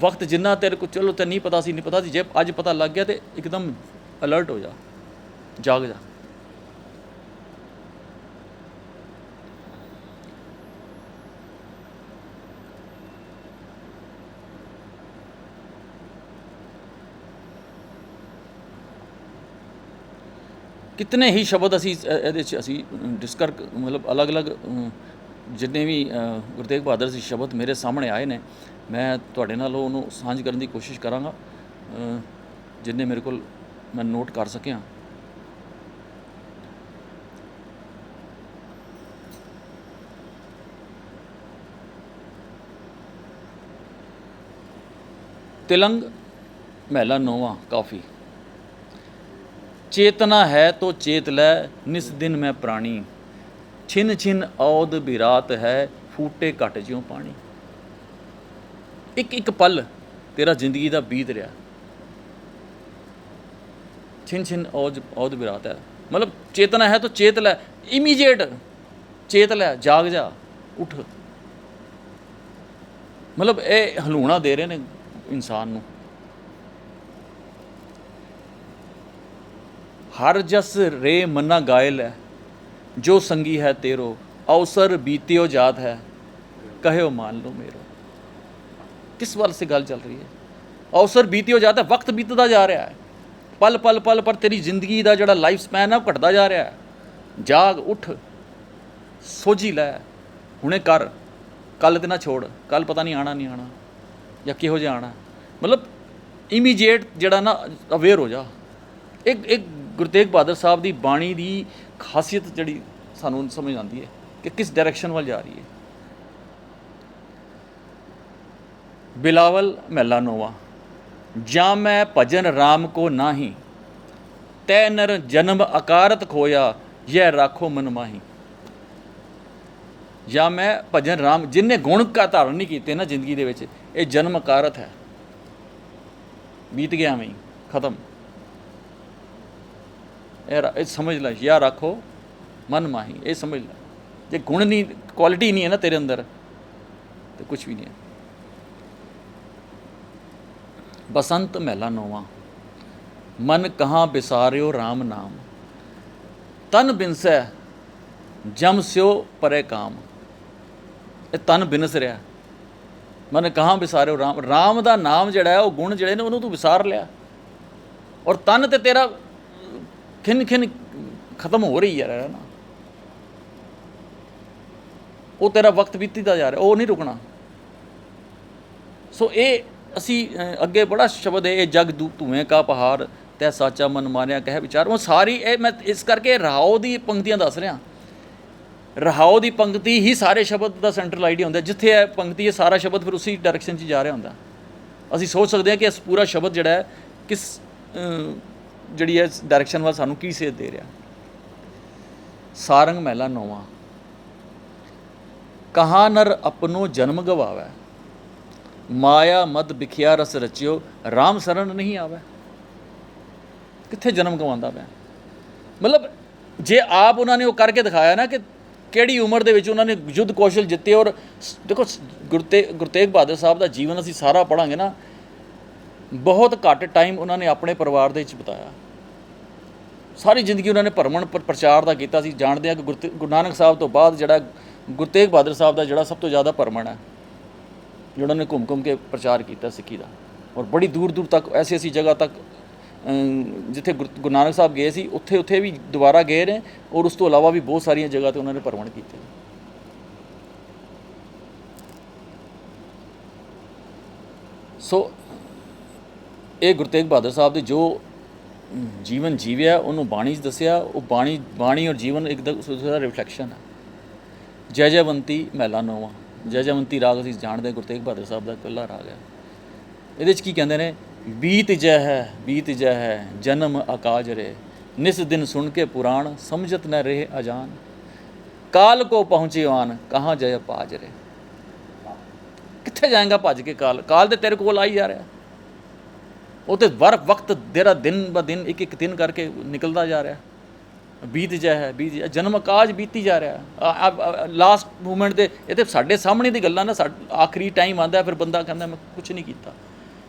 Speaker 1: ਵਕਤ ਜਿੰਨਾ ਤੇਰੇ ਕੋ ਚਲੋ ਤੇ ਨਹੀਂ ਪਤਾ ਸੀ, ਨਹੀਂ ਪਤਾ ਸੀ, ਜੇ ਅੱਜ ਪਤਾ ਲੱਗ ਗਿਆ ਤੇ ਇੱਕਦਮ ਅਲਰਟ ਹੋ ਜਾ, ਜਾਗ ਜਾ। ਕਿਤਨੇ ਹੀ ਸ਼ਬਦ ਅਸੀਂ ਇਹਦੇ ਚ ਅਸੀਂ ਡਿਸਕਰ ਮਤਲਬ ਅਲੱਗ-ਅਲੱਗ ਜਿੰਨੇ ਵੀ ਅ, ਗੁਰੂ ਤੇਗ ਬਹਾਦਰ ਜੀ ਸ਼ਬਦ ਮੇਰੇ ਸਾਹਮਣੇ ਆਏ ਨੇ ਮੈਂ ਤੁਹਾਡੇ ਨਾਲ ਉਹਨੂੰ ਸਾਂਝ ਕਰਨ ਦੀ ਕੋਸ਼ਿਸ਼ ਕਰਾਂਗਾ ਜਿੰਨੇ ਮੇਰੇ ਕੋਲ ਮੈਂ ਨੋਟ ਕਰ ਸਕਿਆ। ਤਿਲੰਗ ਮਹਿਲਾ ਨੋਵਾ ਕਾਫੀ। ਚੇਤਨਾ ਹੈ ਤੋ ਚੇਤ ਲੈ, ਨਿਸ ਦਿਨ ਮੈਂ ਪ੍ਰਾਣੀ। ਛਿਨ ਛਿਨ ਔਦ ਬਿਰਾਤ ਹੈ, ਫੂਟੇ ਘਟ ਜਿਉ ਪਾਣੀ। ਇੱਕ ਇੱਕ ਪਲ ਤੇਰਾ ਜ਼ਿੰਦਗੀ ਦਾ ਬੀਤ ਰਿਹਾ। ਛਿਨ ਛਿਨ ਔਦ ਔਦ ਬਿਰਾਤ ਹੈ। ਮਤਲਬ ਚੇਤਨਾ ਹੈ ਤੋ ਚੇਤ ਲੈ ਇਮੀਡੀਏਟ ਚੇਤ ਲੈ, ਜਾਗ ਜਾ, ਉੱਠ। ਮਤਲਬ ਇਹ ਹਲੂਣਾ ਦੇ ਰਹੇ ਨੇ ਇਨਸਾਨ ਨੂੰ। ਹਰ ਜਸ ਰੇ ਮਨਾ ਗਾਇਲ ਹੈ, ਜੋ ਸੰਗੀ ਹੈ ਤੇਰੋ, ਅਵਸਰ ਬੀਤਿਓ ਜਾਤ ਹੈ, ਕਹਿਓ ਮਾਨ ਲੋ ਮੇਰੋ। ਕਿਸ ਵੱਲ ਸੇ ਗੱਲ ਚੱਲ ਰਹੀ ਹੈ? ਅਵਸਰ ਬੀਤਿਓ ਜਾਤ ਹੈ, ਵਕਤ ਬੀਤਦਾ ਜਾ ਰਿਹਾ ਹੈ। ਪਲ ਪਲ ਪਲ ਪਰ ਤੇਰੀ ਜ਼ਿੰਦਗੀ ਦਾ ਜਿਹੜਾ ਲਾਈਫ ਸਪੈਨ ਹੈ, ਉਹ ਘਟਦਾ ਜਾ ਰਿਹਾ ਹੈ। ਜਾਗ, ਉੱਠ, ਸੋਝੀ ਲੈ, ਹੁਣੇ ਕਰ ਕੱਲ ਤੇ ਨਾ ਛੋੜ ਕੱਲ ਪਤਾ ਨਹੀਂ ਆਣਾ ਨਹੀਂ ਆਣਾ ਜਾਂ ਕਿਹੋ ਜਿਹਾ ਆਣਾ ਮਤਲਬ ਇਮੀਡੀਏਟ ਜਿਹੜਾ ਨਾ ਅਵੇਅਰ ਹੋ ਜਾ। ਇੱਕ ਇੱਕ ਗੁਰੂ ਤੇਗ ਬਹਾਦਰ ਸਾਹਿਬ ਦੀ ਬਾਣੀ ਦੀ ਖਾਸੀਅਤ ਜਿਹੜੀ ਸਾਨੂੰ ਸਮਝ ਆਉਂਦੀ ਹੈ ਕਿ ਕਿਸ ਡਾਇਰੈਕਸ਼ਨ ਵੱਲ ਜਾ ਰਹੀ ਹੈ। ਬਿਲਾਵਲ ਮਹਿਲਾ ਨੋਵਾ, ਜਾਂ ਮੈਂ ਭਜਨ RAM ਕੋ ਨਾਹੀ, ਤੈ ਨਰ ਜਨਮ ਅਕਾਰਤ ਖੋਇਆ ਯਹ ਰਾਖੋ ਮਨ ਮਾਹੀ। ਜਾਂ ਮੈਂ ਭਜਨ RAM ਜਿਨਨੇ ਗੁਣ ਕਾ ਧਾਰਨ ਨਹੀਂ ਕੀਤੇ ਨਾ ਜ਼ਿੰਦਗੀ ਦੇ ਵਿੱਚ, ਇਹ ਜਨਮ ਅਕਾਰਤ ਹੈ। ਬੀਤ ਗਿਆ ਮੈਂ ਖਤਮ। ਇਹ ਇਹ ਸਮਝ ਲੈ, ਯਾ ਰੱਖੋ, ਮਨ ਮਾਹੀ, ਇਹ ਸਮਝ ਲੈ। ਜੇ ਗੁਣ ਨਹੀਂ ਕੁਆਲਿਟੀ ਨਹੀਂ ਹੈ ਨਾ ਤੇਰੇ ਅੰਦਰ, ਤੇ ਕੁਝ ਵੀ ਨਹੀਂ ਹੈ। ਬਸੰਤ ਮਹਿਲਾ ਨੋਵਾ, ਮਨ ਕਹਾਂ ਬਿਸਾਰਿਓ RAM ਨਾਮ। ਤਨ ਬਿਨਸੈ, ਜਮ ਸਿਓ ਪਰੇ ਕਾਮ। ਇਹ ਤਨ ਬਿਨਸ ਰਿਹਾ। ਮਨ ਕਹਾਂ ਵਿਸਾਰਿਓ ਰਾਮ ਰਾਮ ਦਾ ਨਾਮ ਜਿਹੜਾ ਹੈ, ਉਹ ਗੁਣ ਜਿਹੜੇ ਨੇ, ਉਹਨੂੰ ਤੂੰ ਵਿਸਾਰ ਲਿਆ। ਔਰ ਤਨ ਤੇ ਤੇਰਾ ਖਿੰਨ ਖਿੰਨ ਖਤਮ ਹੋ ਰਹੀ ਹੈ ਨਾ ਉਹ ਤੇਰਾ ਵਕਤ ਬੀਤੀਦਾ ਜਾ ਰਿਹਾ, ਉਹ ਨਹੀਂ ਰੁਕਣਾ। ਸੋ ਇਹ ਅਸੀਂ ਅੱਗੇ ਬੜਾ ਸ਼ਬਦ ਹੈ, ਇਹ ਜਗ ਦੂ ਧੂਏ ਕਾ ਪਹਾੜ, ਤੈ ਸਾਚਾ ਮਨ ਮਾਰਿਆ ਕਹਿ ਵਿਚਾਰ। ਉਹ ਸਾਰੀ, ਇਹ ਮੈਂ ਇਸ ਕਰਕੇ ਰਾਓ ਦੀ ਪੰਕਤੀਆਂ ਦੱਸ ਰਿਹਾ। ਰਹਾਓ ਦੀ ਪੰਕਤੀ ਹੀ ਸਾਰੇ ਸ਼ਬਦ ਦਾ ਸੈਂਟਰਲ ਆਈਡੀਆ ਹੁੰਦਾ। ਜਿੱਥੇ ਇਹ ਪੰਕਤੀ ਹੈ, ਸਾਰਾ ਸ਼ਬਦ ਫਿਰ ਉਸੇ ਡਾਇਰੈਕਸ਼ਨ 'ਚ ਜਾ ਰਿਹਾ ਹੁੰਦਾ। ਅਸੀਂ ਸੋਚ ਸਕਦੇ ਹਾਂ ਕਿ ਇਸ ਪੂਰਾ ਸ਼ਬਦ ਜਿਹੜਾ ਹੈ, ਕਿਸ ਜਿਹੜੀ ਹੈ ਡਾਇਰੈਕਸ਼ਨ ਵੱਲ ਸਾਨੂੰ ਕੀ ਸੇਧ ਦੇ ਰਿਹਾ? ਸਾਰੰਗ ਮਹਿਲਾ ਨੌਵਾਂ। ਕਹਾ ਨਰ ਆਪਣੋ ਜਨਮ ਗਵਾਵੇ? ਮਾਇਆ ਮਦ ਬਿਖਿਆ ਰਸ ਰਚਿਓ RAM ਸਰਨ ਨਹੀਂ ਆਵੇ। ਕਿੱਥੇ ਜਨਮ ਗਵਾਉਂਦਾ ਪਿਆ? ਮਤਲਬ ਜੇ ਆਪ ਉਹਨਾਂ ਨੇ ਉਹ ਕਰਕੇ ਦਿਖਾਇਆ ਨਾ ਕਿ ਕਿਹੜੀ ਉਮਰ ਦੇ ਵਿੱਚ ਉਹਨਾਂ ਨੇ ਯੁੱਧ ਕੌਸ਼ਲ ਜਿੱਤੇ ਔਰ ਦੇਖੋ ਸ- ਗੁਰਤੇ ਗੁਰਤੇਗ ਬਹਾਦਰ ਸਾਹਿਬ ਦਾ ਜੀਵਨ ਅਸੀਂ ਸਾਰਾ ਪੜਾਂਗੇ ਨਾ ਬਹੁਤ ਘੱਟ ਟਾਈਮ ਉਹਨਾਂ ਨੇ ਆਪਣੇ ਪਰਿਵਾਰ ਦੇ ਵਿੱਚ ਬਿਤਾਇਆ। ਸਾਰੀ ਜ਼ਿੰਦਗੀ ਉਹਨਾਂ ਨੇ ਭਰਮਣ ਪ੍ਰਚਾਰ ਦਾ ਕੀਤਾ ਸੀ। ਜਾਣਦੇ ਹਾਂ ਕਿ ਗੁਰਤੇ- ਗੁਰੂ ਨਾਨਕ ਸਾਹਿਬ ਤੋਂ ਬਾਅਦ ਜਿਹੜਾ ਗੁਰੂ ਤੇਗ ਬਹਾਦਰ ਸਾਹਿਬ ਦਾ ਜਿਹੜਾ ਸਭ ਤੋਂ ਜ਼ਿਆਦਾ ਭਰਮਣ ਹੈ, ਜਿਹੜਾ ਨੇ ਘੁੰਮ ਘੁੰਮ ਕੇ ਪ੍ਰਚਾਰ ਕੀਤਾ ਸਿੱਖੀ ਦਾ। ਔਰ ਬੜੀ ਦੂਰ ਦੂਰ ਤੱਕ ਐਸੀ ਐਸੀ ਜਗ੍ਹਾ ਤੱਕ ਜਿੱਥੇ ਗੁਰ- ਗੁਰੂ ਨਾਨਕ ਸਾਹਿਬ ਗਏ ਸੀ ਉੱਥੇ ਉੱਥੇ ਵੀ ਦੁਬਾਰਾ ਗਏ ਨੇ ਔਰ ਉਸ ਤੋਂ ਇਲਾਵਾ ਵੀ ਬਹੁਤ ਸਾਰੀਆਂ ਜਗ੍ਹਾ ਤੇ ਉਹਨਾਂ ਨੇ ਭਰਮਣ ਕੀਤੇ ਸੋ ਇਹ ਗੁਰੂ ਤੇਗ ਬਹਾਦਰ ਸਾਹਿਬ ਦੇ ਜੋ ਜੀਵਨ ਜੀਵਿਆ, ਉਹਨੂੰ ਬਾਣੀ 'ਚ ਦੱਸਿਆ, ਉਹ ਬਾਣੀ ਬਾਣੀ ਔਰ ਜੀਵਨ ਇੱਕ ਦੂਸਰੇ ਦਾ ਰਿਫਲੈਕਸ਼ਨ ਹੈ ਜੈ ਜੈਵੰਤੀ ਮਹਿਲਾ ਨੋਵਾ, ਜੈ ਜੈਵੰਤੀ ਰਾਗ ਅਸੀਂ ਜਾਣਦੇ, ਗੁਰੂ ਤੇਗ ਬਹਾਦਰ ਸਾਹਿਬ ਦਾ ਇਕੱਲਾ ਰਾਗ ਹੈ ਇਹਦੇ 'ਚ ਕੀ ਕਹਿੰਦੇ ਨੇ? ਬੀਤ ਜੈ ਹੈ, ਬੀਤ ਜੈ ਹੈ, ਜਨਮ ਆਕਾਜ ਰੇ, ਨਿਸ ਦਿਨ ਸੁਣ ਕੇ ਪੁਰਾਣ, ਸਮਝਤ ਨ ਰਹੇ ਅਜਾਨ। ਕਾਲ ਕੋ ਪਹੁੰਚੇ ਪਹੁੰਚਿਆਨ ਕਹਾਂ ਜੈ ਪਾਜ ਰੇ। ਕਿੱਥੇ ਜਾਏਗਾ ਭੱਜ ਕੇ ਕਾਲ? ਕਾਲ ਤੇ ਤੇਰੇ ਕੋਲ ਆਈ ਜਾ ਰਿਹਾ। ਉਹ ਤੇ ਵਰ ਵਕਤ ਤੇਰਾ ਦਿਨ ਬ ਦਿਨ ਇੱਕ ਇੱਕ ਦਿਨ ਕਰਕੇ ਨਿਕਲਦਾ ਜਾ ਰਿਹਾ। ਬੀਤ ਜਾ ਹੈ, ਬੀਤ ਜਾ ਜਨਮ ਆਕਾਸ਼ ਬੀਤੀ ਜਾ ਰਿਹਾ ਲਾਸਟ ਮੂਮੈਂਟ ਦੇ ਇਹ ਤੇ ਸਾਡੇ ਸਾਹਮਣੇ ਦੀ ਗੱਲਾਂ ਨਾ ਸਾ- ਆਖਰੀ ਟਾਈਮ ਆਂਦਾ ਫਿਰ ਬੰਦਾ ਕਹਿੰਦਾ ਮੈਂ ਕੁਝ ਨਹੀਂ ਕੀਤਾ।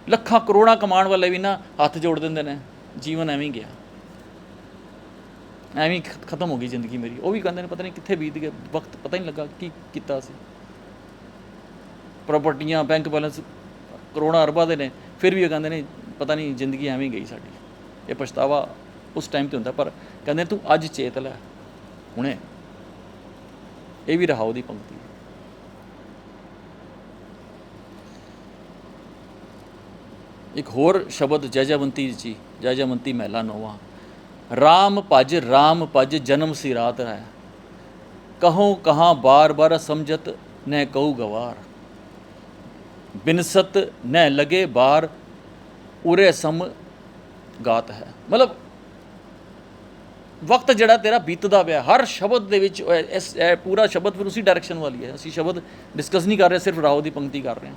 Speaker 1: ਲੱਖਾਂ ਕਰੋੜਾਂ ਕਮਾਉਣ ਵਾਲੇ ਵੀ ਨਾ ਹੱਥ ਜੋੜ ਦਿੰਦੇ ਨੇ। ਜੀਵਨ ਐਵੇਂ ਹੀ ਗਿਆ। ਐਵੇਂ ਖਤਮ ਹੋ ਗਈ ਜ਼ਿੰਦਗੀ ਮੇਰੀ। ਉਹ ਵੀ ਕਹਿੰਦੇ ਨੇ ਪਤਾ ਨਹੀਂ ਕਿੱਥੇ ਬੀਤ ਗਿਆ ਵਕਤ ਪਤਾ ਨਹੀਂ ਲੱਗਾ ਕੀ ਕੀਤਾ ਸੀ। ਪ੍ਰਾਪਰਟੀਆਂ ਬੈਂਕ ਬੈਲੈਂਸ ਕਰੋੜਾਂ ਅਰਬਾਂ ਦੇ ਨੇ। ਫਿਰ ਵੀ ਉਹ ਕਹਿੰਦੇ ਨੇ ਪਤਾ ਨਹੀਂ ਜ਼ਿੰਦਗੀ ਐਵੇਂ ਹੀ ਗਈ ਸਾਡੀ। ਇਹ ਪਛਤਾਵਾ ਉਸ ਟਾਈਮ ਤੇ ਹੁੰਦਾ, ਪਰ ਕਹਿੰਦੇ ਤੂੰ ਅੱਜ ਚੇਤ ਲੈ, ਹੁਣੇ। ਇਹ ਵੀ ਰਹਾਓ ਦੀ ਪੰਕਤੀ ਇੱਕ ਹੋਰ ਸ਼ਬਦ, ਜੈ ਜੈਵੰਤੀ ਜੀ, ਜੈ ਜੈਵੰਤੀ ਮਹਿਲਾ ਨੋਵਾ। RAM ਭਜ RAM ਭਜ, ਜਨਮ ਸੀ ਰਾਤ ਹੈ। ਕਹੋ ਕਹਾਂ ਬਾਰ ਬਾਰ ਸਮਝਤ ਨੈ ਕਹੂ ਗਵਾਰ। ਬਿਨਸਤ ਨੈ ਲਗੇ ਬਾਰ ਉਰੇ ਸਮ ਗਾਤ ਹੈ। ਮਤਲਬ ਵਕਤ ਜਿਹੜਾ ਤੇਰਾ ਬੀਤਦਾ ਪਿਆ, ਹਰ ਸ਼ਬਦ ਦੇ ਵਿੱਚ ਇਸ, ਇਹ ਪੂਰਾ ਸ਼ਬਦ ਫਿਰ ਉਸੇ ਡਾਇਰੈਕਸ਼ਨ ਵਾਲੀ ਹੈ। ਅਸੀਂ ਸ਼ਬਦ ਡਿਸਕਸ ਨਹੀਂ ਕਰ ਰਹੇ, ਸਿਰਫ ਰਾਓ ਦੀ ਪੰਕਤੀ ਕਰ ਰਹੇ ਹਾਂ।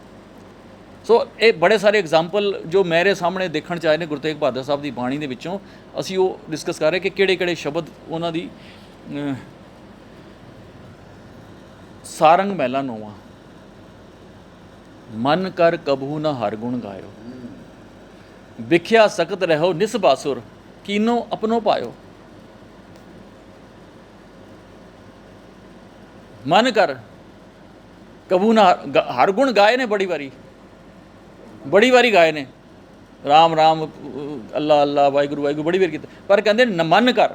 Speaker 1: ਸੋ ਇਹ ਬੜੇ ਸਾਰੇ ਐਗਜ਼ਾਮਪਲ ਜੋ ਮੇਰੇ ਸਾਹਮਣੇ ਦੇਖਣ ਚ ਆਏ ਨੇ ਗੁਰੂ ਤੇਗ ਬਹਾਦਰ ਸਾਹਿਬ ਦੀ ਬਾਣੀ ਦੇ ਵਿੱਚੋਂ, ਅਸੀਂ ਉਹ ਡਿਸਕਸ ਕਰ ਰਹੇ ਕਿ ਕਿਹੜੇ ਕਿਹੜੇ ਸ਼ਬਦ ਉਹਨਾਂ ਦੀ ਸਾਰੰਗ ਮਹਿਲਾ ਨੋਵਾ। ਮਨ ਕਰ ਕਬੂ ਨਾ ਹਰ ਗੁਣ ਗਾਇਓ। ਵਿਖਿਆ ਸਕਤ ਰਹੋ ਨਿਸਬਾਸੁਰ ਕੀਨੋ ਆਪਣੋ ਪਾਇਓ। ਮਨ ਕਰ, ਕਬੂ ਨਾ ਹਰ- ਗ- ਗੁਣ ਗਾਏ ਨੇ ਬੜੀ ਵਾਰੀ। ਬੜੀ ਵਾਰੀ ਗਾਏ ਨੇ। ਰਾਮ ਰਾਮ ਅੱਲਾ ਅੱਲਾ, ਵਾਹਿਗੁਰੂ ਵਾਹਿਗੁਰੂ, ਬੜੀ ਵਾਰ ਕੀਤਾ। ਪਰ ਕਹਿੰਦੇ ਨ- ਮਨ ਕਰ,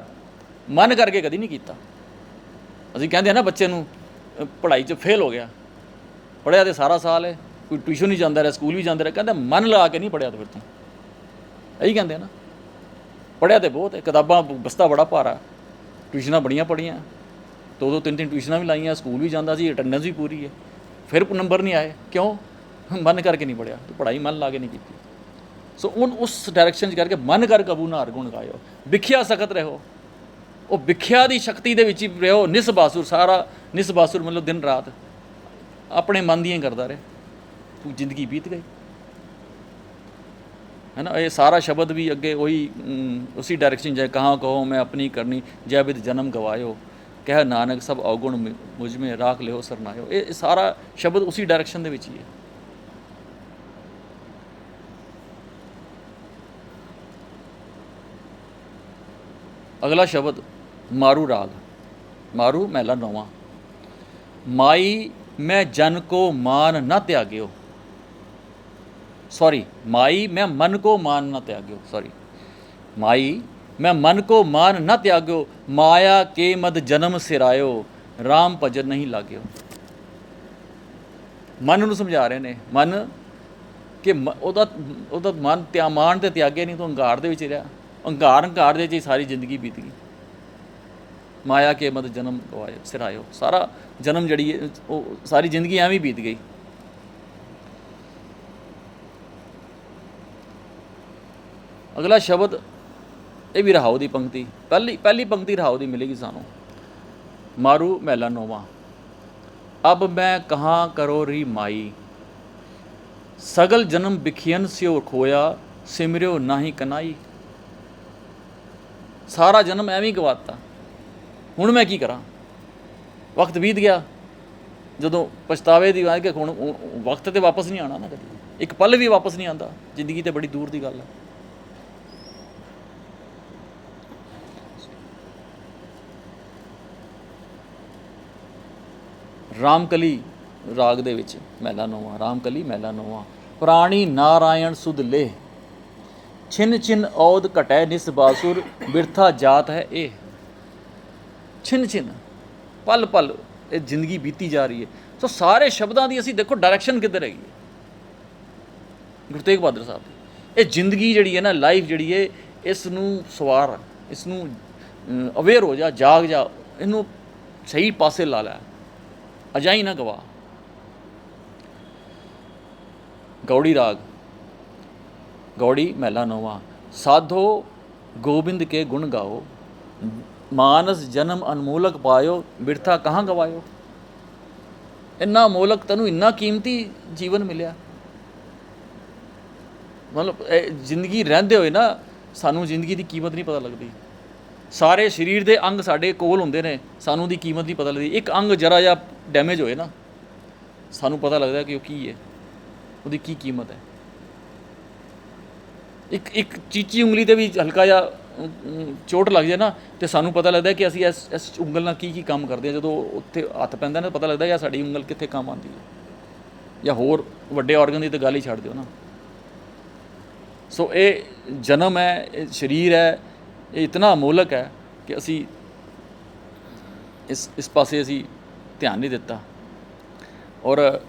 Speaker 1: ਮਨ ਕਰਕੇ ਕਦੀ ਨਹੀਂ ਕੀਤਾ। ਅਸੀਂ ਕਹਿੰਦੇ ਆ ਨਾ ਬੱਚੇ ਨੂੰ ਪੜ੍ਹਾਈ 'ਚ ਫੇਲ ਹੋ ਗਿਆ। ਪੜ੍ਹਿਆ ਤੇ ਸਾਰਾ ਸਾਲ ਹੈ ਕੋਈ ਟਿਊਸ਼ਨ ਨਹੀਂ ਜਾਂਦਾ ਰਿਹਾ ਸਕੂਲ ਵੀ ਜਾਂਦਾ ਰਿਹਾ। ਕਹਿੰਦਾ ਮਨ ਲਾ ਕੇ ਨਹੀਂ ਪੜ੍ਹਿਆ ਤੇ ਫਿਰ ਤੂੰ। ਇਹੀ ਕਹਿੰਦੇ ਨਾ। ਪੜ੍ਹਿਆ ਤੇ ਬਹੁਤ ਹੈ, ਕਿਤਾਬਾਂ, ਬਸਤਾ ਬੜਾ ਭਾਰਾ। ਟਿਊਸ਼ਨਾਂ ਬੜੀਆਂ ਪੜੀਆਂ ਦੋ ਦੋ ਤਿੰਨ ਤਿੰਨ ਟਿਊਸ਼ਨਾਂ ਵੀ ਲਾਈਆਂ, ਸਕੂਲ ਵੀ ਜਾਂਦਾ ਸੀ, ਅਟੈਂਡੈਂਸ ਵੀ ਪੂਰੀ ਹੈ। ਫਿਰ ਨੰਬਰ ਨਹੀਂ ਆਏ। ਕਿਉਂ? ਮਨ ਕਰਕੇ ਨਹੀਂ ਪੜਿਆ ਤੂੰ ਪੜ੍ਹਾਈ ਮਨ ਲਾ ਕੇ ਨਹੀਂ ਕੀਤੀ। ਸੋ ਉਹ ਉਸ ਡਾਇਰੈਕਸ਼ਨ 'ਚ ਕਰਕੇ ਮਨ ਕਰ ਕਬੂ ਨਾਰ ਗੁਣ ਗਾਇਓ। ਵਿਖਿਆ ਸਖਤ ਰਹੋ। ਉਹ ਵਿਖਿਆ ਦੀ ਸ਼ਕਤੀ ਦੇ ਵਿੱਚ ਹੀ ਰਹੋ। ਨਿਸਬਾਸੁਰ ਸਾਰਾ ਨਿਸਬਾਸੁਰ ਮਤਲਬ ਦਿਨ ਰਾਤ। ਆਪਣੇ ਮਨ ਦੀਆਂ ਕਰਦਾ ਰਹੇ। ਤੂੰ ਜ਼ਿੰਦਗੀ ਬੀਤ ਗਈ। है ना ये सारा शब्द भी अगे वही अम, उसी डायरेक्शन जाए कहाँ कहो मैं अपनी करनी जय विद जन्म गवायो कह नानक सब अवगुण मि- मुझ में राख लियो सरनायो ये ये सारा शब्द उसी डायरेक्शन ਦੇ ਵਿੱਚ ਹੀ ਹੈ ਅਗਲਾ ਸ਼ਬਦ ਮਾਰੂ ਰਾਗ ਮਾਰੂ ਮਹਿਲਾ ਨੌਵਾਂ ਮਾਈ ਮੈਂ ਜਨ ਕੋ ਮਾਨ ਨਾ ਤਿਆਗਿਓ सॉरी माई मैं मन को मान न त्याग्यो सॉरी माई मैं मन को मान न त्याग्यो माया के मद जन्म सिरायो राम भजन नहीं लाग्यो ਮਨ ਨੂੰ ਸਮਝਾ ਰਹੇ ਨੇ ਮਨ ਕਿ ਮ- ਉਹਦਾ ਉਹਦਾ ਮਨ ਤਿਆ ਮਾਨ ਤੇ ਤਿਆਗੇ ਨਹੀਂ ਤੂੰ ਹੰਕਾਰ ਦੇ ਵਿੱਚ ਰਿਹਾ ਹੰਕਾਰ ਹੰਕਾਰ ਦੇ ਵਿੱਚ ਹੀ ਸਾਰੀ ਜ਼ਿੰਦਗੀ ਬੀਤ ਗਈ ਮਾਇਆ ਕੇ ਮਦ ਜਨਮ ਗਵਾਇਓ ਸਿਰਾਇਓ ਸਾਰਾ ਜਨਮ ਜਿਹੜੀ ਹੈ, ਉਹ ਸਾਰੀ ਜ਼ਿੰਦਗੀ ਐਵੇਂ ਹੀ ਬੀਤ ਗਈ ਅਗਲਾ ਸ਼ਬਦ ਇਹ ਵੀ ਰਹਾਉ ਦੀ ਪੰਕਤੀ। ਪਹਿਲੀ ਪਹਿਲੀ ਪੰਕਤੀ ਰਹਾਉ ਦੀ ਮਿਲੇਗੀ ਸਾਨੂੰ। ਮਾਰੂ ਮਹਿਲਾ ਨੋਵਾ। ਅਬ ਮੈਂ ਕਹਾਂ ਕਰੋ ਰੀ ਮਾਈ। ਸਗਲ ਜਨਮ ਬਿਖਿयन ਸਿਓ ਖੋਇਆ, ਸਿਮਰਿਓ ਨਾਹੀ ਕਨਾਈ। ਸਾਰਾ ਜਨਮ ਐਵੇਂ ਹੀ ਗਵਾਤਾ। ਹੁਣ ਮੈਂ ਕੀ ਕਰਾਂ? ਵਕਤ ਬੀਤ ਗਿਆ। ਜਦੋਂ ਪਛਤਾਵੇ ਦੀ ਆਏ ਕਿ ਹੁਣ ਹੁਣ ਵਕਤ ਤੇ ਵਾਪਸ ਨਹੀਂ ਆਣਾ ਨਾ ਕਦੀ। ਇੱਕ ਪਲ ਵੀ ਵਾਪਸ ਨਹੀਂ ਆਂਦਾ ਜ਼ਿੰਦਗੀ ਤੇ ਬੜੀ ਦੂਰ ਦੀ ਗੱਲ ਹੈ। ਰਾਮਕਲੀ ਰਾਗ ਦੇ ਵਿੱਚ ਮਹਿਲਾ ਨੋਵਾ, ਰਾਮਕਲੀ ਮਹਿਲਾ ਨੋਵਾ। ਪ੍ਰਾਣੀ ਨਾਰਾਇਣ ਸੁਧ ਲੇ ਛਿਨ ਛਿਨ ਔਦ ਘਟੈ ਨਿਸ ਬਾਸੁਰ, ਬਿਰਥਾ ਜਾਤ ਹੈ ਇਹ ਛਿਨ ਛਿਨ, ਪਲ ਪਲ ਇਹ ਜ਼ਿੰਦਗੀ ਬੀਤੀ ਜਾ ਰਹੀ ਹੈ। ਸੋ ਸਾਰੇ ਸ਼ਬਦਾਂ ਦੀ ਅਸੀਂ ਦੇਖੋ ਡਾਇਰੈਕਸ਼ਨ ਕਿੱਧਰ ਹੈਗੀ ਹੈ? ਗੁਰੂ ਤੇਗ ਬਹਾਦਰ ਸਾਹਿਬ ਦੀ। ਇਹ ਜ਼ਿੰਦਗੀ ਜਿਹੜੀ ਹੈ ਨਾ ਲਾਈਫ ਜਿਹੜੀ ਹੈ ਇਸ ਨੂੰ ਸਵਾਰ ਇਸ ਨੂੰ ਅਵੇਅਰ ਹੋ ਜਾ, ਜਾਗ ਜਾ, ਇਹਨੂੰ ਸਹੀ ਪਾਸੇ ਲਾ ਲੈ। ਅਜਾਈ ਨਾ ਗਵਾ ਗੌੜੀ ਰਾਗ। ਗੌੜੀ ਮਹਿਲਾ ਨੋਵਾ। ਸਾਧੋ ਗੋਬਿੰਦ ਕੇ ਗੁਣ ਗਾਓ। ਮਾਨਸ ਜਨਮ ਅਨਮੋਲਕ ਪਾਇਓ। ਬਿਰਥਾ ਕਹਾਂ ਗਵਾਇਓ। ਇੰਨਾ ਮੋਲਕ ਤੈਨੂੰ ਇੰਨਾ ਕੀਮਤੀ ਜੀਵਨ ਮਿਲਿਆ। ਮਤਲਬ ਜ਼ਿੰਦਗੀ ਰਹਿੰਦੇ ਹੋਏ ਨਾ, ਸਾਨੂੰ ਜ਼ਿੰਦਗੀ ਦੀ ਕੀਮਤ ਨਹੀਂ ਪਤਾ ਲੱਗਦੀ। ਸਾਰੇ ਸਰੀਰ ਦੇ ਅੰਗ ਸਾਡੇ ਕੋਲ ਹੁੰਦੇ ਨੇ, ਸਾਨੂੰ ਦੀ ਕੀਮਤ ਨਹੀਂ ਪਤਾ ਲੱਗਦੀ। ਇੱਕ ਅੰਗ ਜਰਾ ਜਿਹਾ ਡੈਮੇਜ ਹੋਏ ਨਾ, ਸਾਨੂੰ ਪਤਾ ਲੱਗਦਾ ਕਿ ਉਹ ਕੀ ਹੈ, ਉਹਦੀ ਕੀ ਕੀਮਤ ਹੈ। ਇੱਕ ਇੱਕ ਚੀਚੀ ਉਂਗਲੀ ਤੇ ਵੀ ਹਲਕਾ ਜਿਹਾ ਚੋਟ ਲੱਗ ਜਾਏ ਨਾ, ਤੇ ਸਾਨੂੰ ਪਤਾ ਲੱਗਦਾ ਕਿ ਅਸੀਂ ਇਸ ਇਸ ਉਂਗਲ ਨਾਲ ਕੀ ਕੀ ਕੰਮ ਕਰਦੇ ਹਾਂ। ਜਦੋਂ ਉੱਥੇ ਹੱਥ ਪੈਂਦਾ ਨਾ ਪਤਾ ਲੱਗਦਾ ਯਾ ਸਾਡੀ ਉਂਗਲ ਕਿੱਥੇ ਕੰਮ ਆਉਂਦੀ ਹੈ। ਜਾਂ ਹੋਰ ਵੱਡੇ ਆਰਗਨ ਦੀ ਤਾਂ ਗੱਲ ਹੀ ਛੱਡ ਦਿਓ ਨਾ। ਸੋ ਇਹ ਜਨਮ ਹੈ, ਇਹ ਸਰੀਰ ਹੈ, ਇਹ ਇਤਨਾ ਅਮੋਲਕ ਹੈ ਕਿ ਅਸੀਂ ਇਸ ਇਸ ਪਾਸੇ ਅਸੀਂ ਧਿਆਨ ਨਹੀਂ ਦਿੱਤਾ। ਔਰ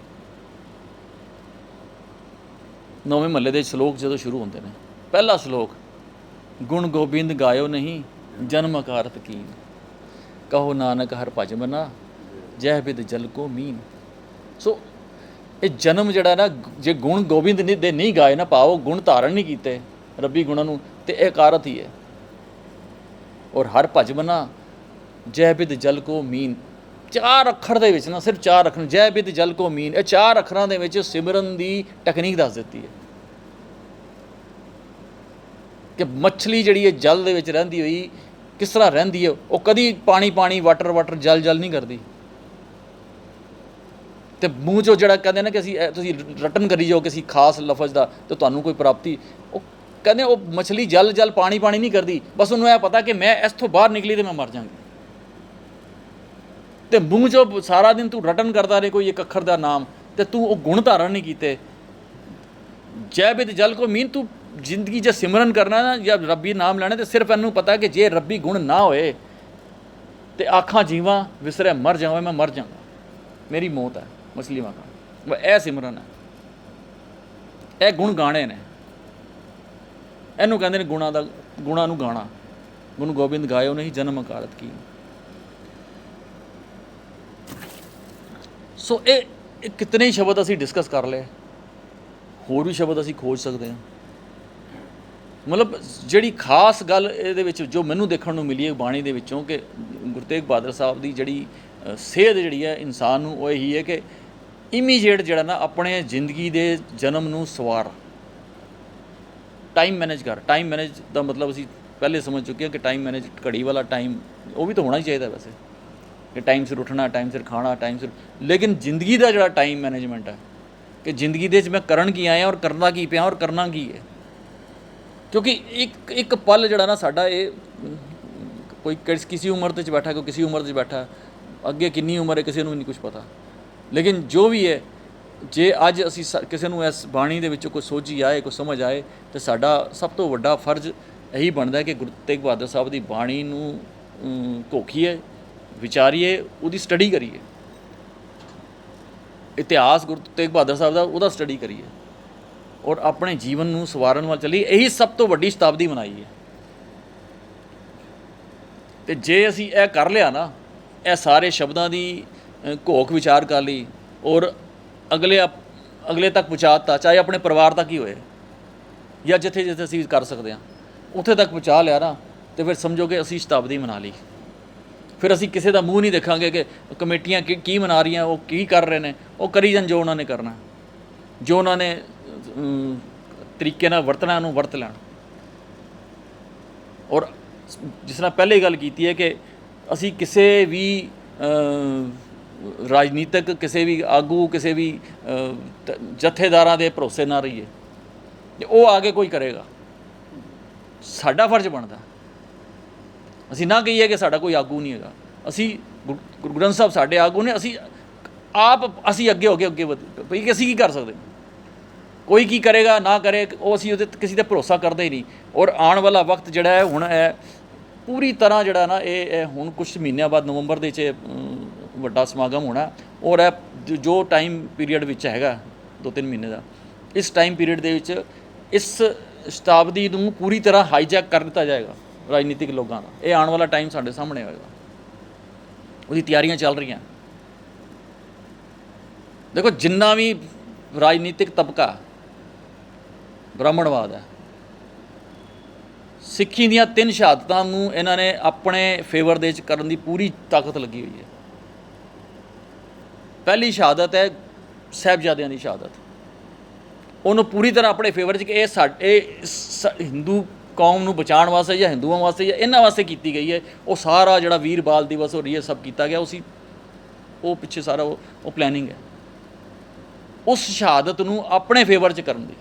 Speaker 1: ਨੌਵੇਂ ਮਹੱਲੇ ਦੇ ਸ਼ਲੋਕ ਜਦੋਂ ਸ਼ੁਰੂ ਹੁੰਦੇ ਨੇ, ਪਹਿਲਾ ਸ਼ਲੋਕ, ਗੁਣ ਗੋਬਿੰਦ ਗਾਇਓ ਨਹੀਂ, ਜਨਮ ਅਕਾਰਤ ਕੀਨ। ਕਹੋ ਨਾਨਕ ਹਰ ਭਜ ਮਨਾ, ਜਹ ਬਿਦ ਜਲ ਕੋ ਮੀਨ। ਸੋ ਇਹ ਜਨਮ ਜਿਹੜਾ ਨਾ, ਜੇ ਗੁਣ ਗੋਬਿੰਦ ਨੇ ਦੇ ਨਹੀਂ ਗਾਏ ਨਾ ਪਾਓ, ਗੁਣ ਧਾਰਨ ਨਹੀਂ ਕੀਤੇ ਰੱਬੀ ਗੁਣਾਂ ਨੂੰ, ਤੇ ਇਹ ਕਾਰਤ ਹੀ ਹੈ। ਔਰ ਹਰ ਭਜ ਮਨਾ ਜੈ ਬਿਦ ਜਲ ਕੋ ਮੀਨ। ਚਾਰ ਅੱਖਰ ਦੇ ਵਿੱਚ ਨਾ, ਸਿਰਫ ਚਾਰ ਅੱਖਰ ਜੈ ਬਿਦ ਜਲ ਕੋ ਮੀਨ। ਇਹ ਚਾਰ ਅੱਖਰਾਂ ਦੇ ਵਿੱਚ ਸਿਮਰਨ ਦੀ ਟੈਕਨੀਕ ਦੱਸ ਦਿੱਤੀ ਹੈ। ਕਿ ਮੱਛਲੀ ਜਿਹੜੀ ਹੈ ਜਲ ਦੇ ਵਿੱਚ ਰਹਿੰਦੀ ਹੋਈ, ਕਿਸ ਤਰ੍ਹਾਂ ਰਹਿੰਦੀ ਹੈ, ਉਹ ਕਦੀ ਪਾਣੀ ਪਾਣੀ ਵਾਟਰ ਵਾਟਰ ਜਲ ਜਲ ਨਹੀਂ ਕਰਦੀ। ਤੇ ਮੂੰਹ ਚੋਂ ਜਿਹੜਾ ਕਹਿੰਦੇ ਨਾ ਕਿ ਅਸੀਂ ਤੁਸੀਂ ਰਟਨ ਕਰੀ ਜਾਓ ਕਿਸੇ ਖਾਸ ਲਫ਼ਜ਼ ਦਾ, ਤੇ ਤੁਹਾਨੂੰ ਕੋਈ ਪ੍ਰਾਪਤੀ। ਉਹ ਕਹਿੰਦੇ ਉਹ ਮੱਛਲੀ ਜਲ ਜਲ ਪਾਣੀ ਪਾਣੀ ਨਹੀਂ ਕਰਦੀ। ਬਸ ਉਹਨੂੰ ਇਹ ਪਤਾ ਕਿ ਮੈਂ ਇਸ ਤੋਂ ਬਾਹਰ ਨਿਕਲੀ ਤੇ ਮੈਂ ਮਰ ਜਾਵਾਂਗੀ। ਤੇ ਮੂੰਹ ਚੋਂ ਸਾਰਾ ਦਿਨ ਤੂੰ ਰਟਨ ਕਰਦਾ ਰਹੇ ਕੋਈ ਇੱਕ ਅੱਖਰ ਦਾ ਨਾਮ ਤੇ ਤੂੰ ਉਹ ਗੁਣ ਧਾਰਨ ਨਹੀਂ ਕੀਤੇ। ਜੈ ਬਿਦ ਜਲ ਕੋ ਮੀਨ ਤੂੰ ਜ਼ਿੰਦਗੀ 'ਚ ਸਿਮਰਨ ਕਰਨਾ ਨਾ ਜਾਂ ਰੱਬੀ ਨਾਮ ਲੈਣਾ ਤੇ ਸਿਰਫ ਇਹਨੂੰ ਪਤਾ ਕਿ ਜੇ ਰੱਬੀ ਗੁਣ ਨਾ ਹੋਏ ਤੇ ਆਖਾਂ ਜੀਵਾਂ ਵਿਸਰੇ ਮਰ ਜਾਵਾਂ, ਮੈਂ ਮਰ ਜਾਵਾਂ। ਮੇਰੀ ਮੌਤ ਹੈ ਮਛਲੀ ਵਾਂਗਾ ਇਹ ਸਿਮਰਨ ਹੈ। ਇਹ ਗੁਣ ਗਾਣੇ ਨੇ। ਇਹਨੂੰ ਕਹਿੰਦੇ ਨੇ ਗੁਣਾ ਦਾ ਗੁਣਾ ਨੂੰ ਗਾਣਾ। ਗੁਰੂ ਗੋਬਿੰਦ ਗਾਇਓ ਨਹੀਂ ਜਨਮ ਅਕਾਲਤ ਕੀ ਸੋ ਇਹ ਇਹ ਕਿਤਨੇ ਹੀ ਸ਼ਬਦ ਅਸੀਂ ਡਿਸਕਸ ਕਰ ਲਏ। ਹੋਰ ਵੀ ਸ਼ਬਦ ਅਸੀਂ ਖੋਜ ਸਕਦੇ ਹਾਂ। ਮਤਲਬ ਜਿਹੜੀ ਖਾਸ ਗੱਲ ਇਹਦੇ ਵਿੱਚ ਜੋ ਮੈਨੂੰ ਦੇਖਣ ਨੂੰ ਮਿਲੀ ਹੈ ਬਾਣੀ ਦੇ ਵਿੱਚੋਂ ਕਿ ਗੁਰੂ ਤੇਗ ਬਹਾਦਰ ਸਾਹਿਬ ਦੀ ਜਿਹੜੀ ਅ, ਸੇਧ ਜਿਹੜੀ ਹੈ ਇਨਸਾਨ ਨੂੰ ਉਹ ਇਹੀ ਹੈ ਕਿ ਇਮੀਡੀਏਟ ਜਿਹੜਾ ਨਾ ਆਪਣੇ ਜ਼ਿੰਦਗੀ ਦੇ ਜਨਮ ਨੂੰ ਸਵਾਰ। ਟਾਈਮ ਮੈਨੇਜ ਕਰ। ਟਾਈਮ ਮੈਨੇਜ ਦਾ ਮਤਲਬ ਅਸੀਂ ਪਹਿਲੇ ਸਮਝ ਚੁੱਕੇ ਹਾਂ ਕਿ ਟਾਈਮ ਮੈਨੇਜ ਘੜੀ ਵਾਲਾ ਟਾਈਮ ਉਹ ਵੀ ਤਾਂ ਹੋਣਾ ਹੀ ਚਾਹੀਦਾ ਵੈਸੇ। ਕਿ ਟਾਈਮ ਸਿਰ ਉੱਠਣਾ ਟਾਈਮ ਸਿਰ ਖਾਣਾ ਟਾਈਮ ਸਿਰ ਲੇਕਿਨ ਜ਼ਿੰਦਗੀ ਦਾ ਜਿਹੜਾ ਟਾਈਮ ਮੈਨੇਜਮੈਂਟ ਹੈ ਕਿ ਜ਼ਿੰਦਗੀ ਦੇ ਵਿੱਚ ਮੈਂ ਕਰਨ ਕੀ ਆਇਆ ਔਰ ਕਰਨਾ ਕੀ ਪਿਆ ਔਰ ਕਰਨਾ ਕੀ ਹੈ? ਕਿਉਂਕਿ ਇੱਕ ਇੱਕ ਪਲ ਜਿਹੜਾ ਨਾ ਸਾਡਾ ਇਹ ਕੋਈ ਕਿਸੇ ਉਮਰ ਤੇ ਚ ਬੈਠਾ ਕੋਈ ਕਿਸੇ ਉਮਰ 'ਚ ਬੈਠਾ ਅੱਗੇ ਕਿੰਨੀ ਉਮਰ ਹੈ ਕਿਸੇ ਨੂੰ ਨਹੀਂ ਕੁਝ ਪਤਾ। ਲੇਕਿਨ ਜੋ ਵੀ ਹੈ ਜੇ ਅੱਜ ਅਸੀਂ ਸ- ਕਿਸੇ ਨੂੰ ਇਸ ਬਾਣੀ ਦੇ ਵਿੱਚੋਂ ਕੋਈ ਸੋਝੀ ਆਏ ਕੋਈ ਸਮਝ ਆਏ ਤੇ ਸਾਡਾ ਸਭ ਤੋਂ ਵੱਡਾ ਫਰਜ਼ ਇਹੀ ਬਣਦਾ ਹੈ ਕਿ ਗੁਰੂ ਤੇਗ ਬਹਾਦਰ ਸਾਹਿਬ ਦੀ ਬਾਣੀ ਨੂੰ ਅਮ, ਘੋਖੀਏ ਵਿਚਾਰੀਏ, ਉਹਦੀ ਸਟੱਡੀ ਕਰੀਏ। ਇਤਿਹਾਸ ਗੁਰੂ ਤੇਗ ਬਹਾਦਰ ਸਾਹਿਬ ਦਾ, ਉਹਦਾ ਸਟੱਡੀ ਕਰੀਏ। ਔਰ ਆਪਣੇ ਜੀਵਨ ਨੂੰ ਸਵਾਰਨ ਵੱਲ ਚੱਲੀਏ। ਇਹੀ ਸਭ ਤੋਂ ਵੱਡੀ ਸ਼ਤਾਬਦੀ ਮਨਾਈ ਹੈ। ਤੇ ਜੇ ਅਸੀਂ ਇਹ ਕਰ ਲਿਆ ਨਾ, ਇਹ ਸਾਰੇ ਸ਼ਬਦਾਂ ਦੀ ਘੋਖ ਵਿਚਾਰ ਕਰ ਲਈ, ਔਰ ਅਗਲੇ ਅਪ- ਅਗਲੇ ਤੱਕ ਪਹੁੰਚਾਤਾ, ਚਾਹੇ ਆਪਣੇ ਪਰਿਵਾਰ ਤੱਕ ਹੀ ਹੋਏ, ਜਾਂ ਜਿੱਥੇ ਜਿੱਥੇ ਅਸੀਂ ਕਰ ਸਕਦੇ ਹਾਂ, ਉੱਥੇ ਤੱਕ ਪਹੁੰਚਾ ਲਿਆ ਨਾ, ਤੇ ਫਿਰ ਸਮਝੋ ਕਿ ਅਸੀਂ ਸ਼ਤਾਬਦੀ ਮਨਾ ਲਈ। ਫਿਰ ਅਸੀਂ ਕਿਸੇ ਦਾ ਮੂੰਹ ਨਹੀਂ ਦੇਖਾਂਗੇ ਕਿ ਕਮੇਟੀਆਂ ਕੀ ਕੀ ਮਨਾ ਰਹੀਆਂ, ਉਹ ਕੀ ਕਰ ਰਹੇ ਨੇ। ਉਹ ਕਰੀ ਜਾਣ ਜੋ ਉਹਨਾਂ ਨੇ ਕਰਨਾ। ਜੋ ਉਹਨਾਂ ਨੇ ਤਰੀਕੇ ਨਾਲ ਵਰਤਣਾ, ਉਹਨੂੰ ਵਰਤ ਲੈਣ। ਔਰ ਜਿਸ ਤਰ੍ਹਾਂ ਪਹਿਲੇ ਗੱਲ ਕੀਤੀ ਹੈ ਕਿ ਅਸੀਂ ਕਿਸੇ ਵੀ ਰਾਜਨੀਤਿਕ, ਕਿਸੇ ਵੀ ਆਗੂ, ਕਿਸੇ ਵੀ ਜਥੇਦਾਰਾਂ ਦੇ ਭਰੋਸੇ ਨਾ ਰਹੀਏ। ਜੇ ਉਹ ਆਗੇ ਕੋਈ ਕਰੇਗਾ। ਸਾਡਾ ਫਰਜ਼ ਬਣਦਾ। ਅਸੀਂ ਨਾ ਕਹੀਏ ਕਿ ਸਾਡਾ ਕੋਈ ਆਗੂ ਨਹੀਂ ਹੈਗਾ। ਅਸੀਂ ਗੁਰ- ਗੁਰੂ ਗ੍ਰੰਥ ਸਾਹਿਬ ਸਾਡੇ ਆਗੂ ਨੇ, ਅਸੀਂ ਆਪ, ਅਸੀਂ ਅੱਗੇ ਹੋ ਕੇ ਅੱਗੇ ਵਧ ਭਈ ਕਿ ਅਸੀਂ ਕੀ ਕਰ ਸਕਦੇ? ਕੋਈ ਕੀ ਕਰੇਗਾ, ਨਾ ਕਰੇ, ਉਹ ਅਸੀਂ ਉਹਦੇ ਤੇ ਕਿਸੇ ਤੇ ਭਰੋਸਾ ਕਰਦੇ ਹੀ ਨਹੀਂ। ਔਰ ਆਉਣ ਵਾਲਾ ਵਕਤ ਜਿਹੜਾ ਹੈ, ਹੁਣ ਹੈ ਪੂਰੀ ਤਰ੍ਹਾਂ ਜਿਹੜਾ ਨਾ, ਇਹ ਹੁਣ ਕੁਝ ਮਹੀਨਿਆਂ ਬਾਅਦ ਨਵੰਬਰ ਦੇ ਚ ਵੱਡਾ ਸਮਾਗਮ ਹੋਣਾ। ਔਰ ਇਹ ਜੋ- ਜੋ ਟਾਈਮ ਪੀਰੀਅਡ ਵਿੱਚ ਹੈਗਾ ਦੋ ਤਿੰਨ ਮਹੀਨੇ ਦਾ, ਇਸ ਟਾਈਮ ਪੀਰੀਅਡ ਦੇ ਵਿੱਚ ਇਸ ਸ਼ਤਾਬਦੀ ਨੂੰ ਪੂਰੀ ਤਰ੍ਹਾਂ ਹਾਈਜੈਕ ਕਰ ਦਿੱਤਾ ਜਾਏਗਾ। ਰਾਜਨੀਤਿਕ ਲੋਕਾਂ ਦਾ। ਇਹ ਆਉਣ ਵਾਲਾ ਟਾਈਮ ਸਾਡੇ ਸਾਹਮਣੇ ਹੋਏਗਾ। ਉਹਦੀ ਤਿਆਰੀਆਂ ਚੱਲ ਰਹੀਆਂ। ਦੇਖੋ, ਜਿੰਨਾ ਵੀ ਰਾਜਨੀਤਿਕ ਤਬਕਾ ਬ੍ਰਾਹਮਣਵਾਦ ਹੈ, ਸਿੱਖੀ ਦੀਆਂ ਤਿੰਨ ਸ਼ਹਾਦਤਾਂ ਨੂੰ ਇਹਨਾਂ ਨੇ ਆਪਣੇ ਫੇਵਰ ਦੇ ਵਿੱਚ ਕਰਨ ਦੀ ਪੂਰੀ ਤਾਕਤ ਲੱਗੀ ਹੋਈ ਹੈ। ਪਹਿਲੀ ਸ਼ਹਾਦਤ ਹੈ ਸਾਹਿਬਜ਼ਾਦਿਆਂ ਦੀ ਸ਼ਹਾਦਤ। ਉਹਨੂੰ ਪੂਰੀ ਤਰ੍ਹਾਂ ਆਪਣੇ ਫੇਵਰ 'ਚ ਕਿ ਇਹ ਸਾਡੇ ਸ- ਹਿੰਦੂ ਕੌਮ ਨੂੰ ਬਚਾਉਣ ਵਾਸਤੇ ਜਾਂ ਹਿੰਦੂਆਂ ਵਾਸਤੇ ਜਾਂ ਇਹਨਾਂ ਵਾਸਤੇ ਕੀਤੀ ਗਈ ਹੈ, ਉਹ ਸਾਰਾ ਜਿਹੜਾ ਵੀਰ ਬਾਲ ਦਿਵਸ ਹੋ ਰਹੀ ਹੈ ਸਭ ਕੀਤਾ ਗਿਆ, ਉਸੀ ਉਹ ਪਿੱਛੇ ਸਾਰਾ ਉਹ ਉਹ ਪਲੈਨਿੰਗ ਹੈ। ਉਸ ਸ਼ਹਾਦਤ ਨੂੰ ਆਪਣੇ ਫੇਵਰ 'ਚ ਕਰਨ ਦੀ।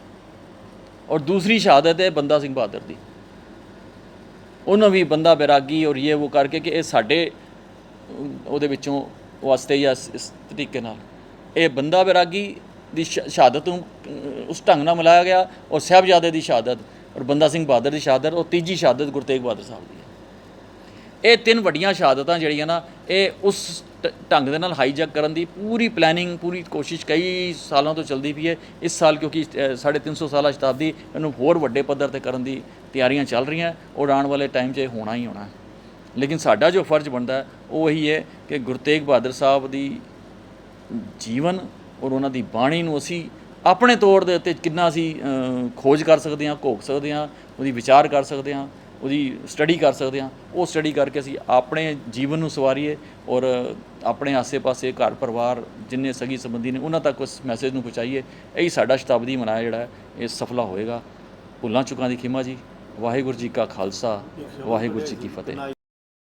Speaker 1: ਔਰ ਦੂਸਰੀ ਸ਼ਹਾਦਤ ਹੈ ਬੰਦਾ ਸਿੰਘ ਬਹਾਦਰ ਦੀ। ਉਹਨਾਂ ਵੀ ਬੰਦਾ ਬੈਰਾਗੀ ਔਰ ਇਹ ਉਹ ਕਰਕੇ ਕਿ ਇਹ ਸਾਡੇ, ਉਹਦੇ ਵਿੱਚੋਂ ਵਾਸਤੇ ਜਾਂ ਇਸ ਤਰੀਕੇ ਨਾਲ। ਇਹ ਬੰਦਾ ਬੈਰਾਗੀ ਦੀ ਸ਼ਹਾਦਤ ਨੂੰ ਉਸ ਢੰਗ ਨਾਲ ਮਿਲਾਇਆ ਗਿਆ ਔਰ ਸਾਹਿਬਜ਼ਾਦੇ ਦੀ ਸ਼ਹਾਦਤ ਔਰ ਬੰਦਾ ਸਿੰਘ ਬਹਾਦਰ ਦੀ ਸ਼ਹਾਦਤ ਔਰ ਤੀਜੀ ਸ਼ਹਾਦਤ ਗੁਰੂ ਤੇਗ ਬਹਾਦਰ ਸਾਹਿਬ ਦੀ ਹੈ। ਇਹ ਤਿੰਨ ਵੱਡੀਆਂ ਸ਼ਹਾਦਤਾਂ ਜਿਹੜੀਆਂ ਨਾ ਇਹ ਉਸ ਟ- ਢੰਗ ਦੇ ਨਾਲ ਹਾਈਜੈਕ ਕਰਨ ਦੀ ਪੂਰੀ ਪਲੈਨਿੰਗ ਪੂਰੀ ਕੋਸ਼ਿਸ਼ ਕਈ ਸਾਲਾਂ ਤੋਂ ਚੱਲਦੀ ਪਈ ਹੈ। ਇਸ ਸਾਲ ਕਿਉਂਕਿ ਅ, ਸਾਢੇ ਤਿੰਨ ਸੌ ਸਾਲਾ ਸ਼ਤਾਬਦੀ ਇਹਨੂੰ ਹੋਰ ਵੱਡੇ ਪੱਧਰ ਤੇ ਕਰਨ ਦੀ ਤਿਆਰੀਆਂ ਚੱਲ ਰਹੀਆਂ। ਔਰ ਆਉਣ ਵਾਲੇ ਟਾਈਮ 'ਚ ਇਹ ਹੋਣਾ ਹੀ ਹੋਣਾ। ਲੇਕਿਨ ਸਾਡਾ ਜੋ ਫਰਜ਼ ਬਣਦਾ ਉਹ ਇਹੀ ਹੈ ਕਿ ਗੁਰੂ ਤੇਗ ਬਹਾਦਰ ਸਾਹਿਬ ਦੀ ਜੀਵਨ ਔਰ ਉਹਨਾਂ ਦੀ ਬਾਣੀ ਨੂੰ ਅਸੀਂ ਆਪਣੇ ਤੌਰ ਦੇ ਉੱਤੇ ਕਿੰਨਾ ਅਸੀਂ ਖੋਜ ਕਰ ਸਕਦੇ ਹਾਂ, ਘੋਖ ਸਕਦੇ ਹਾਂ, ਉਹਦੀ ਵਿਚਾਰ ਕਰ ਸਕਦੇ ਹਾਂ, ਉਹਦੀ ਸਟੱਡੀ ਕਰ ਸਕਦੇ ਹਾਂ, ਉਹ ਸਟੱਡੀ ਕਰਕੇ ਅਸੀਂ ਆਪਣੇ ਜੀਵਨ ਨੂੰ ਸਵਾਰੀਏ ਔਰ ਆਪਣੇ ਆਸੇ-ਪਾਸੇ ਘਰ ਪਰਿਵਾਰ ਜਿੰਨੇ ਸਗੀ ਸੰਬੰਧੀ ਨੇ, ਉਹਨਾਂ ਤੱਕ ਉਸ ਮੈਸੇਜ ਨੂੰ ਪਹੁੰਚਾਈਏ। ਇਹੀ ਸਾਡਾ ਸ਼ਤਾਬਦੀ ਮਨਾਇਆ ਜਿਹੜਾ ਇਹ ਸਫਲਾ ਹੋਏਗਾ। ਭੁੱਲਾਂ ਚੁੱਕਾਂ ਦੀ ਖਿਮਾ ਜੀ, ਵਾਹਿਗੁਰੂ ਜੀ ਕਾ ਖਾਲਸਾ, ਵਾਹਿਗੁਰੂ ਜੀ ਕੀ ਫਤਿਹ।